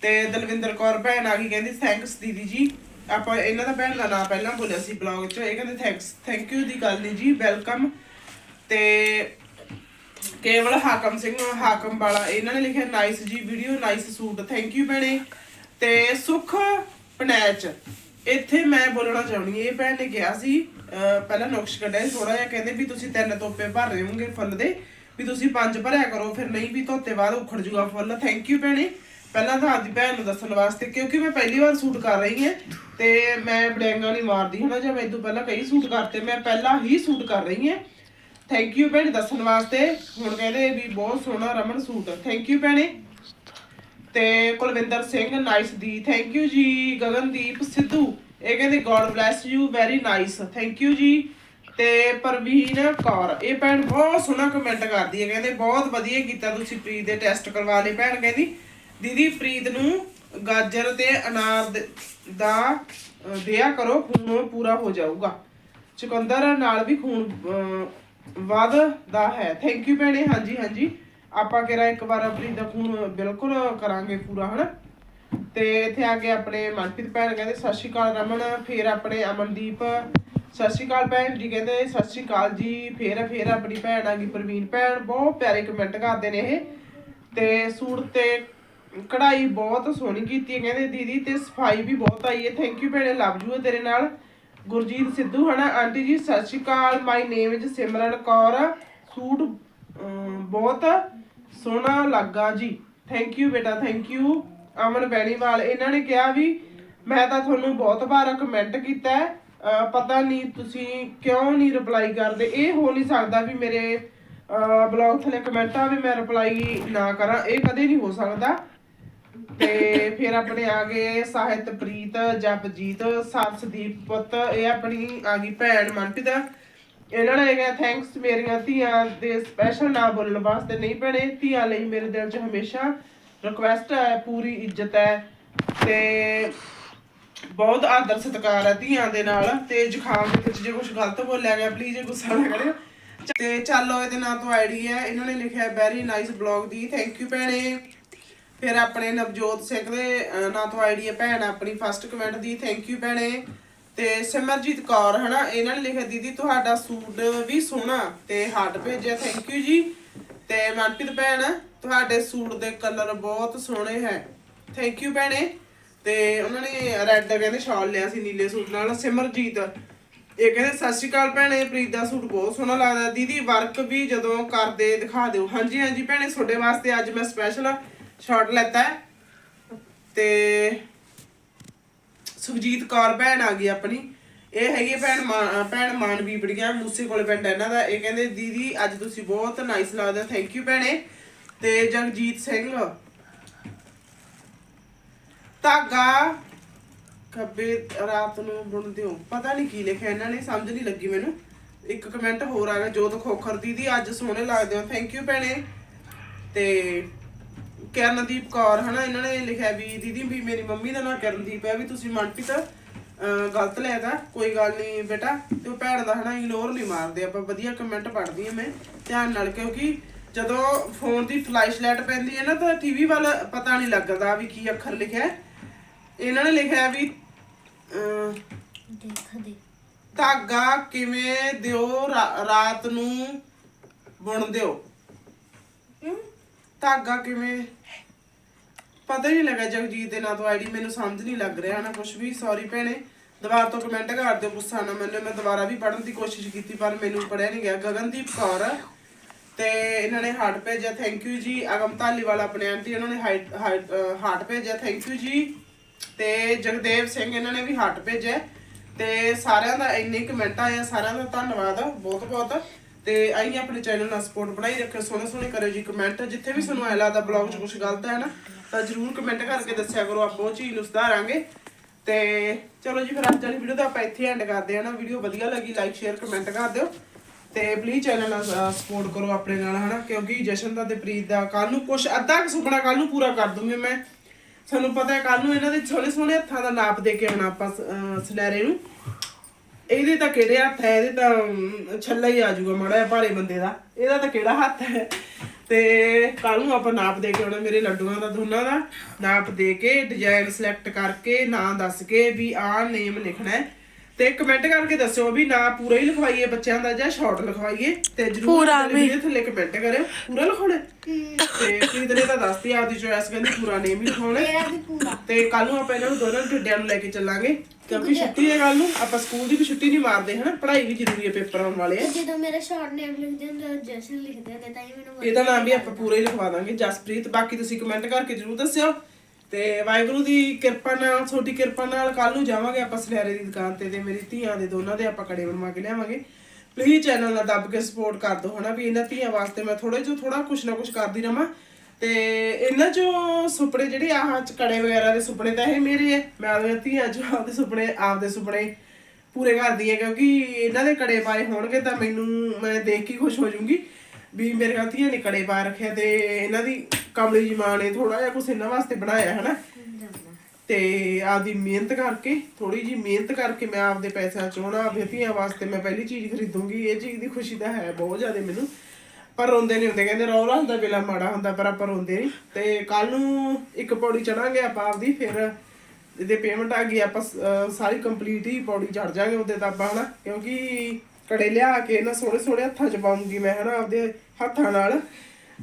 ਤੇ ਦਲਵਿੰਦਰ ਕੌਰ ਭੈਣ ਆ ਗਈ, ਕਹਿੰਦੀ ਥੈਂਕਸ ਦੀਦੀ ਜੀ। ਆਪਾਂ ਇਹਨਾਂ ਦਾ ਭੈਣ ਦਾ ਨਾਮ ਪਹਿਲਾਂ ਬੋਲਿਆ ਸੀ ਬਲੌਗ 'ਚ, ਇਹ ਕਹਿੰਦੇ ਥੈਂਕਸ ਥੈਂਕ ਯੂ ਦੀ ਗੱਲ ਨਹੀਂ ਜੀ ਵੈਲਕਮ ਤੇ ਕੇਵਲ ਹਾਕਮ ਸਿੰਘ, ਹਾਕਮ ਵਾਲਾ। ਇਹਨਾਂ ਨੇ ਲਿਖਿਆ ਨਾਈਸ ਜੀ video nice suit. Thank you ਭੈਣੇ। ਤੇ ਸੁਖ ਪਨੈਚ। ਇੱਥੇ ਮੈਂ ਬੋਲਣਾ ਚਾਹੁੰਦੀ ਇਹ ਭੈਣ ਨੇ ਕਿਹਾ ਸੀ ਪਹਿਲਾਂ ਨੁਕਸ਼ ਕੱਢਿਆ ਥੋੜਾ ਜਿਹਾ, ਕਹਿੰਦੇ ਵੀ ਤੁਸੀਂ ਤਿੰਨ ਤੋਪੇ ਭਰ ਰਹੇ ਹੋਗੇ ਫੁੱਲ ਦੇ, ਵੀ ਤੁਸੀਂ ਪੰਜ ਭਰਿਆ ਕਰੋ, ਫਿਰ ਨਹੀਂ ਵੀ ਧੋਤੇ ਬਾਅਦ ਉਖੜ ਜੂਗਾ ਫੁੱਲ। ਥੈਂਕ ਯੂ ਭੈਣੇ। ਪਹਿਲਾਂ ਤਾਂ ਆਪਦੀ ਭੈਣ ਨੂੰ ਦੱਸਣ ਵਾਸਤੇ, ਕਿਉਂਕਿ ਮੈਂ ਪਹਿਲੀ ਵਾਰ ਸੂਟ ਕਰ ਰਹੀ ਹਾਂ, ਤੇ ਮੈਂ ਬੜੈਂਗਾ ਨਹੀਂ ਮਾਰਦੀ, ਹਨਾ, ਜਾਂ ਮੈਂ ਇਦੋਂ ਪਹਿਲਾਂ ਕਈ ਸੂਟ ਕਰਤੇ, ਮੈਂ ਪਹਿਲਾਂ ਹੀ ਸੂਟ ਕਰ ਰਹੀ ਹਾਂ। ਥੈਂਕ ਯੂ ਭੈਣੇ ਦੱਸਣ ਵਾਸਤੇ। ਹੁਣ ਕਹਿੰਦੇ ਵੀ ਬਹੁਤ ਸੋਹਣਾ ਰਮਨ ਸੂਟ। ਥੈਂਕ ਯੂ ਭੈਣੇ। ਤੇ ਕੁਲਵਿੰਦਰ ਸਿੰਘ ਨਾਈਸ ਦੀ। ਥੈਂਕ ਯੂ ਜੀ ਗਗਨਦੀਪ ਸਿੱਧੂ। ਇਹ ਕਹਿੰਦੇ God bless you very nice thank you ਜੀ। ਤੇ ਪ੍ਰਵੀਨ ਕੌਰ ਇਹ ਭੈਣ ਬਹੁਤ ਸੋਹਣਾ ਕਮੈਂਟ ਕਰਦੀ ਹੈ। ਕਹਿੰਦੇ ਬਹੁਤ ਵਧੀਆ ਕੀਤਾ ਤੁਸੀਂ ਪ੍ਰੀਤ ਦੇ ਟੈਸਟ ਕਰਵਾ ਲਏ। ਭੈਣ ਕਹਿੰਦੀ ਦੀਦੀ ਪ੍ਰੀਤ ਨੂੰ ਗਾਜਰ ਤੇ ਅਨਾਰ ਦਾ ਅਹ, ਦਿਆ ਕਰੋ ਖੂਨ ਪੂਰਾ ਹੋ ਜਾਊਗਾ। ਚੁਕੰਦਰ ਨਾਲ ਵੀ ਖੂਨ ਵੱਧਦਾ ਹੈ। ਥੈਂਕ ਯੂ ਭੈਣੇ, ਹਾਂਜੀ ਹਾਂਜੀ। ਆਪਾਂ ਕਿਹੜਾ ਇੱਕ ਵਾਰ ਪ੍ਰੀਤ ਦਾ ਖੂਨ ਬਿਲਕੁਲ ਕਰਾਂਗੇ ਪੂਰਾ, ਹਨਾ? ਤੇ ਇੱਥੇ ਆ ਕੇ ਆਪਣੇ ਮਨਪ੍ਰੀਤ ਭੈਣ, ਕਹਿੰਦੇ ਸਤਿ ਸ਼੍ਰੀ ਅਕਾਲ ਰਮਨ, ਫਿਰ ਆਪਣੇ ਅਮਨਦੀਪ। ਸਤਿ ਸ਼੍ਰੀ ਅਕਾਲ ਭੈਣ ਜੀ, ਕਹਿੰਦੇ ਸਤਿ ਸ਼੍ਰੀ ਅਕਾਲ ਜੀ, ਫਿਰ ਫਿਰ ਆਪਣੀ ਭੈਣ ਆ ਗਈ ਪ੍ਰਵੀਨ ਭੈਣ। ਬਹੁਤ ਪਿਆਰੇ ਕਮੈਂਟ ਕਰਦੇ ਨੇ ਇਹ। ਤੇ ਸੂਟ ਤੇ ਕਢਾਈ ਬਹੁਤ ਸੋਹਣੀ ਕੀਤੀ ਹੈ, ਕਹਿੰਦੇ ਦੀਦੀ, ਤੇ ਸਫ਼ਾਈ ਵੀ ਬਹੁਤ ਆਈ ਹੈ। ਥੈਂਕ ਯੂ ਭੈਣੇ ਲਵ ਯੂ ਤੇਰੇ ਨਾਲ। ਗੁਰਜੀਤ ਸਿੱਧੂ ਹਨਾ? ਆਂਟੀ ਜੀ, ਸਤਿ ਸ਼੍ਰੀ ਅਕਾਲ। My name is Simran Kaur. Suit ਬਹੁਤ ਸੋਹਣਾ ਲੱਗਾ ਜੀ। ਥੈਂਕ ਯੂ ਬੇਟਾ ਥੈਂਕ ਯੂ ਅਮਨ ਬੈਣੀਵਾਲ, ਇਹਨਾਂ ਨੇ ਕਿਹਾ ਵੀ ਮੈਂ ਤਾਂ ਤੁਹਾਨੂੰ ਬਹੁਤ ਵਾਰ ਕਮੈਂਟ ਕੀਤਾ ਪਤਾ ਨਹੀਂ ਤੁਸੀਂ ਕਿਉਂ ਨਹੀਂ ਰਿਪਲਾਈ ਕਰਦੇ। ਇਹ ਹੋ ਨਹੀਂ ਸਕਦਾ ਵੀ ਮੇਰੇ ਬਲੌਗ ਥੱਲੇ ਕਮੈਂਟ ਆਵੇ, ਮੈਂ ਰਿਪਲਾਈ ਨਾ ਕਰਾਂ। ਇਹ ਕਦੇ ਨਹੀਂ ਹੋ ਸਕਦਾ। ਤੇ ਫਿਰ ਆਪਣੇ ਆ ਗਏ ਸਾਹਿਤਪ੍ਰੀਤ ਜਪਜੀਤ ਸਰਸਦੀਪ ਪੁੱਤ, ਇਹ ਆਪਣੀ ਆ ਗਈ ਭੈਣ ਮਨਪ੍ਰੀਤ। ਇਹਨਾਂ ਨੇ ਕਿਹਾ ਥੈਂਕਸ ਮੇਰੀਆਂ ਧੀਆਂ ਦੇ ਸਪੈਸ਼ਲ ਨਾ ਬੋਲਣ ਵਾਸਤੇ ਨਹੀਂ ਭੈਣੇ, ਧੀਆਂ ਲਈ ਮੇਰੇ ਦਿਲ 'ਚ ਹਮੇਸ਼ਾ ਰਿਕੁਐਸਟ ਹੈ, ਪੂਰੀ ਇੱਜ਼ਤ ਹੈ ਤੇ ਬਹੁਤ ਆਦਰ ਸਤਿਕਾਰ ਹੈ ਧੀਆਂ ਦੇ ਨਾਲ ਤੇ ਜ਼ੁਕਾਮ ਦੇ ਵਿੱਚ ਜੇ ਕੁਝ ਗਲਤ ਬੋਲਿਆ ਗਿਆ ਪਲੀਜ਼ ਗੁੱਸਾ ਨਾ ਕਰਿਓ। ਤੇ ਚੱਲੋ ਇਹਦੇ ਨਾਂ ਤੋਂ ਆਈਡੀ ਹੈ, ਇਹਨਾਂ ਨੇ ਲਿਖਿਆ ਵੈਰੀ ਨਾਈਸ ਬਲੌਗ ਦੀ ਥੈਂਕ ਯੂ ਭੈਣੇ। ਫਿਰ ਆਪਣੇ ਨਵਜੋਤ ਸਿੰਘ ਦੇ ਨਾਂ ਤੋਂ ਆਈਡੀ ਹੈ ਭੈਣ ਆਪਣੀ ਫਸਟ ਕਮੈਂਟ ਦੀ ਥੈਂਕ ਯੂ ਭੈਣੇ। ਤੇ ਸਿਮਰਜੀਤ ਕੌਰ, ਹਨਾ, ਇਹਨਾਂ ਨੇ ਲਿਖਿਆ, ਦੀਦੀ, ਤੁਹਾਡਾ ਸੂਟ ਵੀ ਸੋਹਣਾ ਤੇ ਹਾਰਟ ਭੇਜਿਆ ਥੈਂਕ ਯੂ ਜੀ। ਤੇ ਮਨਪ੍ਰੀਤ ਭੈਣ, ਤੁਹਾਡੇ ਸੂਟ ਦੇ ਕਲਰ ਬਹੁਤ ਸੋਹਣੇ ਹੈ। ਥੈਂਕ ਯੂ ਭੈਣੇ। ਤੇ ਉਹਨਾਂ ਨੇ ਰੈੱਡ ਕਹਿੰਦੇ ਸ਼ਾਲ ਲਿਆ ਸੀ, ਨੀਲੇ ਸੂਟ ਨਾਲ, ਸਿਮਰਜੀਤ। ਇਹ ਕਹਿੰਦੇ, ਸਤਿ ਸ਼੍ਰੀ ਅਕਾਲ ਭੈਣੇ, ਪ੍ਰੀਤ ਦਾ ਸੂਟ ਬਹੁਤ ਸੋਹਣਾ ਲੱਗਦਾ ਦੀਦੀ ਵਰਕ ਵੀ ਜਦੋਂ ਕਰਦੇ, ਦਿਖਾ ਦਿਓ। ਹਾਂਜੀ ਹਾਂਜੀ ਭੈਣੇ, ਤੁਹਾਡੇ ਵਾਸਤੇ ਅੱਜ ਮੈਂ ਸਪੈਸ਼ਲ ਸ਼ਾਟ ਲੈਤਾ ਤੇ ਸੁਖਜੀਤ ਕੌਰ ਭੈਣ ਆ ਗਈ ਆਪਣੀ। ਇਹ ਹੈਗੀ ਭੈਣ ਮਾਨ- ਭੈਣ ਮਾਨਵੀ ਬੜੀਆਂ ਮੂਸੇ ਕੋਲੇ ਪਿੰਡ ਇਹਨਾਂ ਦਾ। ਇਹ ਕਹਿੰਦੇ, ਦੀਦੀ, ਅੱਜ ਤੁਸੀਂ ਬਹੁਤ ਨਾਈਸ ਲੱਗਦੇ। ਥੈਂਕ ਯੂ ਭੈਣੇ। ਤੇ ਜਗਜੀਤ ਸਿੰਘ। ਧਾਗਾ ਖੱਬੇ ਰਾਤ ਨੂੰ ਬੁਣਦੇ ਹੋ। ਪਤਾ ਨਹੀਂ ਕੀ ਲਿਖਿਆ ਇਹਨਾਂ ਨੇ, ਸਮਝ ਨਹੀਂ ਲੱਗੀ ਮੈਨੂੰ। ਇੱਕ ਕਮੈਂਟ ਹੋਰ ਆ ਗਿਆ, ਜੋਤ ਖੋਖਰ ਦੀਦੀ, ਅੱਜ ਸੋਹਣੇ ਲੱਗਦੇ ਹੋ। ਥੈਂਕ ਯੂ ਭੈਣੇ। ਤੇ ਕਰਨਦੀਪ ਕੌਰ ਹਨਾ ਇਹਨਾਂ ਨੇ ਲਿਖਿਆ ਵੀ ਦੀਦੀ ਵੀ ਮੇਰੀ ਮੰਮੀ ਦਾ ਨਾਂ ਕਰਨਦੀਪ ਹੈ ਵੀ ਤੁਸੀਂ ਮਨਪ੍ਰੀਤ ਗਲਤ ਲਿਆਗਾ ਕੋਈ ਗੱਲ ਨਹੀਂ ਬੇਟਾ ਤੇ ਉਹ ਭੈਣ ਦਾ ਹਨਾ ਇਗਨੋਰ ਨਹੀਂ ਮਾਰਦੇ ਆਪਾਂ ਵਧੀਆ ਕਮੈਂਟ ਪੜ੍ਹਦੀ ਹਾਂ ਮੈਂ ਧਿਆਨ ਨਾਲ ਕਿਉਂਕਿ ਜਦੋਂ ਫੋਨ ਦੀ ਫਲੈਸ਼ ਲਾਈਟ ਪੈਂਦੀ ਹੈ ਨਾ ਤਾਂ ਟੀਵੀ ਵੱਲ ਪਤਾ ਨਹੀਂ ਲੱਗਦਾ ਵੀ ਕੀ ਅੱਖਰ ਲਿਖਿਆ ਇਹਨਾਂ ਨੇ ਲਿਖਿਆ ਵੀ ਅਹ, ਦੇਖ ਦੇ ਧਾਗਾ ਕਿਵੇਂ ਦਿਓ ਰਾਤ ਨੂੰ ਬੁਣ ਦਿਓ ਧਾਗਾ ਕਿਵੇਂ? ਪਤਾ ਹੀ ਨਹੀਂ ਲੱਗਾ ਜਗਜੀਤ ਦੇ ਨਾਂ ਤੋਂ ਆਈਡੀ ਮੈਨੂੰ ਸਮਝ ਨਹੀਂ ਲੱਗ ਰਿਹਾ ਨਾ ਕੁਝ ਵੀ ਸੌਰੀ ਭੈਣੇ। ਦੁਬਾਰਾ ਤੋਂ ਕਮੈਂਟ ਕਰ ਦਿਓ, ਗੁੱਸਾ ਨਾ ਮੈਨੂੰ ਮੈਂ ਦੁਬਾਰਾ ਵੀ ਪੜਨ ਦੀ ਕੋਸ਼ਿਸ਼ ਕੀਤੀ, ਪਰ ਮੈਨੂੰ ਪੜਿਆ ਨਹੀਂ ਗਿਆ। ਗਗਨਦੀਪ ਕੌਰ ਤੇ ਇਹਨਾਂ ਨੇ ਹਾਰਟ ਭੇਜਿਆ ਥੈਂਕ ਯੂ ਜੀ। ਅਗਮ ਧਾਲੀਵਾਲ ਆਪਣੇ ਆਂਟੀ ਇਹਨਾਂ ਨੇ ਹਾਰਟ ਭੇਜਿਆ ਥੈਂਕ ਯੂ ਜੀ। ਤੇ ਜਗਦੇਵ ਸਿੰਘ ਇਹਨਾਂ ਨੇ ਵੀ ਹਾਰਟ ਭੇਜਿਆ। ਤੇ ਸਾਰਿਆਂ ਦਾ ਇੰਨੇ ਕਮੈਂਟ ਆਏ ਸਾਰਿਆਂ ਦਾ ਧੰਨਵਾਦ ਬਹੁਤ ਬਹੁਤ ਤੇ ਆਈ ਆਪਣੇ ਚੈਨਲ ਨਾਲ ਸਪੋਰਟ ਬਣਾਈ ਰੱਖਿਓ, ਸੋਹਣੇ ਸੋਹਣੇ ਕਰਿਓ ਜੀ ਕਮੈਂਟ ਜਿੱਥੇ ਵੀ ਤੁਹਾਨੂੰ ਐ ਲੱਗਦਾ ਬਲੌਗ 'ਚ ਕੁਝ ਗਲਤ ਹੈ ਨਾ, ਤਾਂ ਜਰੂਰ ਕਮੈਂਟ ਕਰਕੇ ਦੱਸਿਆ ਕਰੋ, ਆਪਾਂ ਉਹ ਚੀਜ਼ ਨੂੰ ਸੁਧਾਰਾਂਗੇ। ਤੇ ਚਲੋ ਜੀ ਫਿਰ ਅੱਜ ਵਾਲੀ ਵੀਡੀਓ ਤਾਂ ਆਪਾਂ ਇੱਥੇ ਐਂਡ ਕਰਦੇ ਹਾਂ ਨਾ। ਵੀਡੀਓ ਵਧੀਆ ਲੱਗੀ ਲਾਈਕ ਸ਼ੇਅਰ ਕਮੈਂਟ ਕਰ ਦਿਓ। ਤੇ ਪਲੀਜ਼ ਚੈਨਲ ਨਾਲ ਸਪੋਰਟ ਕਰੋ ਆਪਣੇ ਨਾਲ, ਹਨਾ? ਕਿਉਂਕਿ ਜਸ਼ਨ ਦਾ ਤੇ ਪ੍ਰੀਤ ਦਾ ਕੱਲ ਨੂੰ ਕੁਝ ਅੱਧਾ ਸੁਪਨਾ ਕੱਲ ਨੂੰ ਪੂਰਾ ਕਰ ਦੂੰਗੀ ਮੈਂ। ਸਾਨੂੰ ਪਤਾ ਹੈ ਕੱਲ ਨੂੰ ਇਹਨਾਂ ਦੇ ਸੋਹਣੇ ਸੋਹਣੇ ਹੱਥਾਂ ਦਾ ਨਾਪ ਦੇ ਕੇ ਆਉਣਾ ਆਪਾਂ ਸਨੈਰੇ ਨੂੰ। ਇਹਦੇ ਤਾਂ ਕਿਹੜੇ ਹੱਥ ਹੈ? ਇਹਦੇ ਤਾਂ ਛੱਲਾ ਹੀ ਆ ਜਾਊਗਾ ਮਾੜਾ ਜਿਹਾ ਭਾਰੇ ਬੰਦੇ ਦਾ। ਇਹਦਾ ਤਾਂ ਕਿਹੜਾ ਹੱਥ ਹੈ? ਤੇ ਕੱਲ ਨੂੰ ਆਪਾਂ ਨਾਪ ਦੇ ਕੇ ਆਉਣਾ ਮੇਰੇ ਲੱਡੂਆਂ ਦਾ, ਦੋਨਾਂ ਦਾ। ਨਾਪ ਦੇ ਕੇ ਡਿਜ਼ਾਈਨ ਸਿਲੈਕਟ ਕਰਕੇ, ਨਾਂ ਦੱਸ ਕੇ ਵੀ ਆਹ ਨੇਮ ਲਿਖਣਾ ਹੈ। ਤੇ ਕਮੈਂਟ ਕਰਕੇ ਦੱਸਿਓ ਵੀ ਨਾਂ ਪੂਰਾ ਹੀ ਲਿਖਵਾਈਏ ਬੱਚਿਆਂ ਦਾ ਜਾਂ ਸ਼ਾਰਟ ਲਿਖਵਾਈਏ ਤੇ ਜਰੂਰ ਪੂਰਾ ਵੀ। ਵੀਡੀਓ ਥੱਲੇ ਕਮੈਂਟ ਕਰਿਓ। ਪੂਰਾ ਲਿਖਾਉਣਾ ਹੈ? ਤੇ ਪ੍ਰੀਤ ਨੇ ਤਾਂ ਦੱਸਤੀ ਆਪਦੀ ਚੋਇਸ ਕਹਿੰਦੀ ਪੂਰਾ ਨੇਮ ਹੀ ਲਿਖਾਉਣਾ ਹੈ। ਮੇਰਾ ਵੀ ਪੂਰਾ। ਤੇ ਕੱਲ ਨੂੰ ਆਪਾਂ ਇਹਨਾਂ ਨੂੰ ਦੋਨਾਂ ਨੂੰ ਲੈ ਕੇ ਚੱਲਾਂਗੇ ਕਿਉਂਕਿ ਛੁੱਟੀ ਹੈ ਕੱਲ ਨੂੰ ਆਪਾਂ ਸਕੂਲ ਦੀ ਵੀ ਛੁੱਟੀ ਨਹੀਂ ਮਾਰਦੇ ਹਨਾ? ਪੜ੍ਹਾਈ ਵੀ ਜ਼ਰੂਰੀ ਹੈ ਪੇਪਰ ਆਉਣ ਵਾਲੇ ਆ। ਜਦੋਂ ਮੇਰਾ ਸ਼ਾਰਟ ਨੇਮ ਲਿਖਦੇ ਹੁੰਦੇ ਜਸ਼ਨ ਲਿਖਦੇ ਹੁੰਦੇ ਤਾਂ ਹੀ ਮੈਨੂੰ ਇਹਦਾ ਨਾਮ ਵੀ ਆਪਾਂ ਪੂਰਾ ਹੀ ਲਿਖਵਾ ਦਾਂਗੇ। ਜਸਪ੍ਰੀਤ ਬਾਕੀ ਤੁਸੀਂ ਕਮੈਂਟ ਕਰਕੇ ਜਰੂਰ ਦੱਸਿਓ। ਤੇ ਵਾਹਿਗੁਰੂ ਦੀ ਕਿਰਪਾ ਨਾਲ, ਤੁਹਾਡੀ ਕਿਰਪਾ ਨਾਲ ਕੱਲ ਨੂੰ ਜਾਵਾਂਗੇ ਆਪਾਂ ਸੁਨਿਆਰੇ ਦੀ ਦੁਕਾਨ ਤੇ ਤੇ ਮੇਰੀ ਧੀਆਂ ਦੇ ਦੋਨਾਂ ਦੇ ਆਪਾਂ ਕੜੇ ਬਣਵਾ ਕੇ ਲਿਆਵਾਂਗੇ। ਪਲੀਜ਼ ਚੈਨਲ ਨਾਲ ਦੱਬ ਕੇ ਸਪੋਰਟ ਕਰ ਦਿਓ ਹਨਾ ਵੀ ਇਹਨਾਂ ਧੀਆਂ ਵਾਸਤੇ ਮੈਂ ਥੋੜੇ ਜਿਹਾ ਥੋੜਾ ਕੁਛ ਨਾ ਕੁਛ ਕਰਦੀ ਰਵਾਂ। ਤੇ ਇਹਨਾਂ ਚੋਂ ਸੁਪਨੇ ਜਿਹੜੇ ਆਹ ਕੜੇ ਵਗੈਰਾ ਦੇ ਸੁਪਨੇ ਤਾਂ ਇਹ ਮੇਰੇ ਹੈ ਮੈਂ ਆਪਦੀਆਂ ਧੀਆਂ ਚੋਂ ਆਪਦੇ ਸੁਪਨੇ ਆਪਦੇ ਸੁਪਨੇ ਪੂਰੇ ਕਰਦੀ ਹੈ ਕਿਉਂਕਿ ਇਹਨਾਂ ਦੇ ਕੜੇ ਪਾਏ ਹੋਣਗੇ ਤਾਂ ਮੈਨੂੰ ਮੈਂ ਦੇਖ ਕੇ ਖੁਸ਼ ਹੋ ਜਾਊਂਗੀ ਵੀ ਮੇਰੇ ਘਰ ਧੀਆਂ ਨੇ ਕੜੇ ਪਾ ਰੱਖਿਆ ਤੇ ਇਹਨਾਂ ਦੀ ਕਮਲੀ ਜੀ ਮਾਂ ਨੇ ਥੋੜਾ ਜਿਹਾ ਕੁਛ ਇਹਨਾਂ ਵਾਸਤੇ ਬਣਾਇਆ, ਹਨਾ? ਤੇ ਆਪਦੀ ਮਿਹਨਤ ਕਰਕੇ ਥੋੜੀ ਜੀ ਮਿਹਨਤ ਕਰਕੇ ਮੈਂ ਆਪਦੇ ਪੈਸਿਆਂ ਚੋਂ ਨਾ ਆਪਦੀਆਂ ਧੀਆਂ ਵਾਸਤੇ ਮੈਂ ਪਹਿਲੀ ਚੀਜ਼ ਖਰੀਦੂੰਗੀ। ਇਹ ਚੀਜ਼ ਦੀ ਖੁਸ਼ੀ ਤਾਂ ਹੈ ਬਹੁਤ ਜ਼ਿਆਦਾ ਮੈਨੂੰ। ਪਰ ਰੋਂਦੇ ਨਹੀਂ ਹੁੰਦੇ, ਕਹਿੰਦੇ ਰੌਲਾ ਹੁੰਦਾ, ਵੇਲਾ ਮਾੜਾ ਹੁੰਦਾ, ਪਰ ਆਪਾਂ ਰੋਂਦੇ ਨਹੀਂ ਤੇ ਕੱਲ ਨੂੰ ਇੱਕ ਪੌੜੀ ਚੜਾਂਗੇ ਆਪਾਂ ਆਪਦੀ, ਫਿਰ ਇਹਦੇ ਪੇਮੈਂਟ ਆ ਗਈ, ਆਪਾਂ ਸਾਰੀ ਕੰਪਲੀਟ ਹੀ ਪੌੜੀ ਚੜ ਜਾਾਂਗੇ ਉਹਦੇ ਤਾਂ ਆਪਾਂ, ਹਨਾ? ਕਿਉਂਕਿ ਕੜੇ ਲਿਆ ਕੇ ਨਾ ਸੋਹਣੇ ਸੋਹਣੇ ਹੱਥਾਂ 'ਚ ਪਾਉਂਗੀ ਮੈਂ, ਹਨਾ, ਆਪਦੇ ਹੱਥਾਂ ਨਾਲ।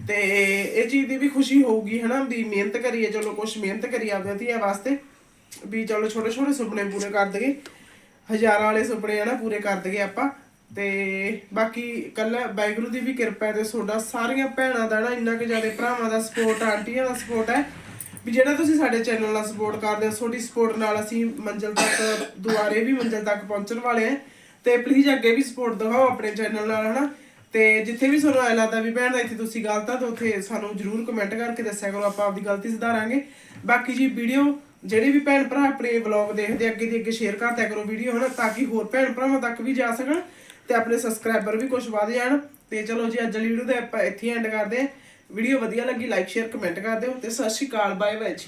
ਤੇ ਇਹ ਚੀਜ਼ ਦੀ ਵੀ ਖੁਸ਼ੀ ਹੋਊਗੀ, ਹਨਾ, ਵੀ ਮਿਹਨਤ ਕਰੀਏ, ਚਲੋ ਕੁਛ ਮਿਹਨਤ ਕਰੀਏ ਆਪਦੇ ਧੀਆਂ ਵਾਸਤੇ, ਵੀ ਚਲੋ ਛੋਟੇ ਛੋਟੇ ਸੁਪਨੇ ਪੂਰੇ ਕਰ ਦਈਏ, ਹਜ਼ਾਰਾਂ ਵਾਲੇ ਸੁਪਨੇ ਆ ਪੂਰੇ ਕਰ ਦਈਏ ਆਪਾਂ, ਤੇ ਬਾਕੀ ਕੱਲਾ ਵਾਹਿਗੁਰੂ ਦੀ ਵੀ ਕਿਰਪਾ ਤੇ ਤੁਹਾਡਾ, ਸਾਰੀਆਂ ਭੈਣਾਂ ਦਾ ਨਾ ਇੰਨਾ ਕਿ ਜ਼ਿਆਦਾ ਭਰਾਵਾਂ ਦਾ ਸਪੋਰਟ ਆਂਟੀਆਂ ਦਾ ਸਪੋਰਟ ਹੈ, ਵੀ ਜਿਹੜਾ ਤੁਸੀਂ ਸਾਡੇ ਚੈਨਲ ਨਾਲ ਸਪੋਰਟ ਕਰਦੇ ਹੋ, ਤੁਹਾਡੀ ਸਪੋਰਟ ਨਾਲ ਅਸੀਂ ਮੰਜ਼ਿਲ ਤੱਕ, ਦੁਆਰੇ ਵੀ ਮੰਜ਼ਿਲ ਤੱਕ ਪਹੁੰਚਣ ਵਾਲੇ ਹਾਂ, ਤੇ ਪਲੀਜ਼ ਅੱਗੇ ਵੀ ਸਪੋਰਟ ਦਿਖਾਓ ਆਪਣੇ ਚੈਨਲ ਨਾਲ, ਹਨਾ ਤੇ ਜਿੱਥੇ ਵੀ ਤੁਹਾਨੂੰ ਐ ਲੱਗਦਾ ਵੀ ਭੈਣ ਦਾ ਇੱਥੇ ਤੁਸੀਂ ਗਲਤ ਆ, ਤਾਂ ਉੱਥੇ ਸਾਨੂੰ ਜਰੂਰ ਕਮੈਂਟ ਕਰਕੇ ਦੱਸਿਆ ਕਰੋ, ਆਪਾਂ ਆਪਦੀ ਗਲਤੀ ਸੁਧਾਰਾਂਗੇ। ਬਾਕੀ ਜੀ ਵੀਡੀਓ ਜਿਹੜੇ ਵੀ ਭੈਣ ਭਰਾ ਆਪਣੇ ਵਲੌਗ ਦੇਖਦੇ, ਅੱਗੇ ਦੀ ਅੱਗੇ ਸ਼ੇਅਰ ਕਰਦਿਆ ਕਰੋ ਵੀਡੀਓ, ਹਨਾ, ਤਾਂ ਕਿ ਹੋਰ ਭੈਣ ਭਰਾਵਾਂ ਤੱਕ ਵੀ ਜਾ ਸਕਣ ਤੇ ਆਪਣੇ ਸਬਸਕ੍ਰਾਈਬਰ ਵੀ ਕੁਝ ਵਧ ਜਾਣ। ਤੇ ਚਲੋ ਜੀ, ਅੱਜ ਵਾਲੀ ਵੀਡੀਓ ਦੇ ਆਪਾਂ ਇੱਥੇ ਐਂਡ ਕਰਦੇ ਹਾਂ। ਵੀਡੀਓ ਵਧੀਆ ਲੱਗੀ ਲਾਈਕ ਸ਼ੇਅਰ ਕਮੈਂਟ ਕਰ ਦਿਓ ਤੇ ਸਤਿ ਸ਼੍ਰੀ ਅਕਾਲ ਬਾਏ ਬਾਏ ਜੀ।